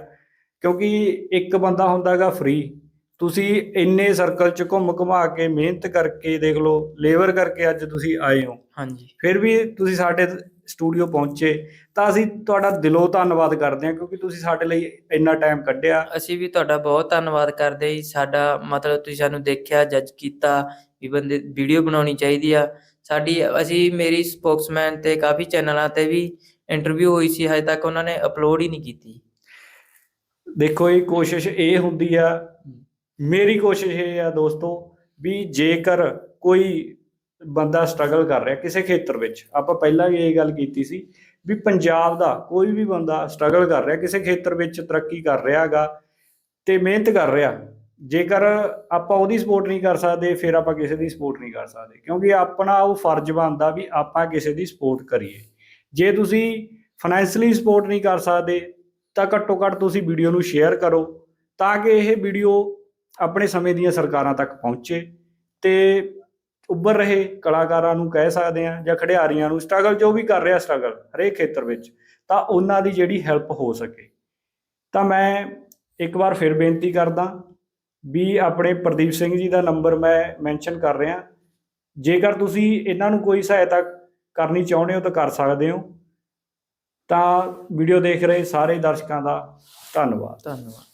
ਕਿਉਂਕਿ ਇੱਕ ਬੰਦਾ ਹੁੰਦਾਗਾ ਫ੍ਰੀ ਤੁਸੀਂ ਇੰਨੇ ਸਰਕਲ ਚ ਘੁੰਮ ਘੁਮਾ ਕੇ ਮਿਹਨਤ ਕਰਕੇ ਦੇਖ ਲਓ ਲੇਬਰ ਕਰਕੇ ਅੱਜ ਤੁਸੀਂ ਆਏ ਹੋ। ਹਾਂਜੀ। ਫਿਰ ਵੀ ਤੁਸੀਂ ਸਾਡੇ ਸਟੂਡੀਓ ਪਹੁੰਚੇ ਤਾਂ ਅਸੀਂ ਤੁਹਾਡਾ ਦਿਲੋਂ ਧੰਨਵਾਦ ਕਰਦੇ ਹਾਂ ਕਿਉਂਕਿ ਤੁਸੀਂ ਸਾਡੇ ਲਈ ਇੰਨਾ ਟਾਈਮ ਕੱਢਿਆ। ਅਸੀਂ ਵੀ ਤੁਹਾਡਾ ਬਹੁਤ ਧੰਨਵਾਦ ਕਰਦੇ ਹਾਂ ਸਾਡਾ ਮਤਲਬ ਤੁਸੀਂ ਸਾਨੂੰ ਦੇਖਿਆ ਜੱਜ ਕੀਤਾ ਵੀ ਬੰਦੇ ਵੀਡੀਓ ਬਣਾਉਣੀ ਚਾਹੀਦੀ ਆ। ਸਾਡੀ ਅਸੀਂ ਮੇਰੀ ਸਪੋਕਸਮੈਨ ਤੇ ਕਾਫੀ ਚੈਨਲਾਂ ਤੇ ਵੀ ਇੰਟਰਵਿਊ ਹੋਈ ਸੀ ਹਜੇ ਤੱਕ ਉਹਨਾਂ ਨੇ ਅਪਲੋਡ ਹੀ ਨਹੀਂ ਕੀਤੀ। ਦੇਖੋ ਇਹ ਕੋਸ਼ਿਸ਼ ਇਹ ਹੁੰਦੀ ਆ ਮੇਰੀ ਕੋਸ਼ਿਸ਼ ਇਹ ਆ ਦੋਸਤੋ ਵੀ ਜੇਕਰ ਕੋਈ ਬੰਦਾ ਸਟਰਗਲ ਕਰ ਰਿਹਾ ਕਿਸੇ ਖੇਤਰ ਵਿੱਚ ਆਪਾਂ ਪਹਿਲਾਂ ਵੀ ਇਹ ਗੱਲ ਕੀਤੀ ਸੀ ਵੀ ਪੰਜਾਬ ਦਾ ਕੋਈ ਵੀ ਬੰਦਾ ਸਟਰਗਲ ਕਰ ਰਿਹਾ ਕਿਸੇ ਖੇਤਰ ਵਿੱਚ ਤਰੱਕੀ ਕਰ ਰਿਹਾਗਾ ਤੇ ਮਿਹਨਤ ਕਰ ਰਿਹਾ ਜੇਕਰ ਆਪਾਂ ਉਹਦੀ ਸਪੋਰਟ ਨਹੀਂ ਕਰ ਸਕਦੇ, ਫਿਰ ਆਪਾਂ ਕਿਸੇ ਦੀ ਸਪੋਰਟ ਨਹੀਂ ਕਰ ਸਕਦੇ। ਕਿਉਂਕਿ ਆਪਣਾ ਉਹ ਫਰਜ਼ ਬਣਦਾ ਵੀ ਆਪਾਂ ਕਿਸੇ ਦੀ ਸਪੋਰਟ ਕਰੀਏ। ਜੇ ਤੁਸੀਂ ਫਾਈਨੈਂਸ਼ਲੀ ਸਪੋਰਟ ਨਹੀਂ ਕਰ ਸਕਦੇ, ਤਾਂ ਘੱਟੋ ਘੱਟ ਤੁਸੀਂ ਵੀਡੀਓ ਨੂੰ ਸ਼ੇਅਰ ਕਰੋ, ਤਾਂ ਕਿ ਇਹ ਵੀਡੀਓ ਆਪਣੇ ਸਮੇਂ ਦੀਆਂ ਸਰਕਾਰਾਂ ਤੱਕ ਪਹੁੰਚੇ ਤੇ ਉੱਭਰ ਰਹੇ, ਕਲਾਕਾਰਾਂ ਨੂੰ ਕਹਿ ਸਕਦੇ ਆ ਜਾਂ ਖਿਡਾਰੀਆਂ ਨੂੰ ਸਟਰਗਲ ਜੋ ਵੀ ਕਰ ਰਿਹਾ ਸਟਰਗਲ ਹਰੇਕ ਖੇਤਰ ਵਿੱਚ, ਤਾਂ ਉਹਨਾਂ ਦੀ ਜਿਹੜੀ ਹੈਲਪ ਹੋ ਸਕੇ। ਤਾਂ ਮੈਂ ਇੱਕ ਵਾਰ ਫਿਰ ਬੇਨਤੀ ਕਰਦਾ ਵੀ ਆਪਣੇ ਪ੍ਰਦੀਪ ਸਿੰਘ ਜੀ ਦਾ ਨੰਬਰ ਮੈਂ ਮੈਂਸ਼ਨ ਕਰ ਰਿਹਾ। ਜੇਕਰ ਤੁਸੀਂ ਇਹਨਾਂ ਨੂੰ ਕੋਈ ਸਹਾਇਤਾ ਕਰਨੀ ਚਾਹੁੰਦੇ ਹੋ ਤਾਂ ਕਰ ਸਕਦੇ ਹੋ। ਤਾਂ ਵੀਡੀਓ ਦੇਖ ਰਹੇ ਸਾਰੇ ਦਰਸ਼ਕਾਂ ਦਾ ਧੰਨਵਾਦ। ਧੰਨਵਾਦ।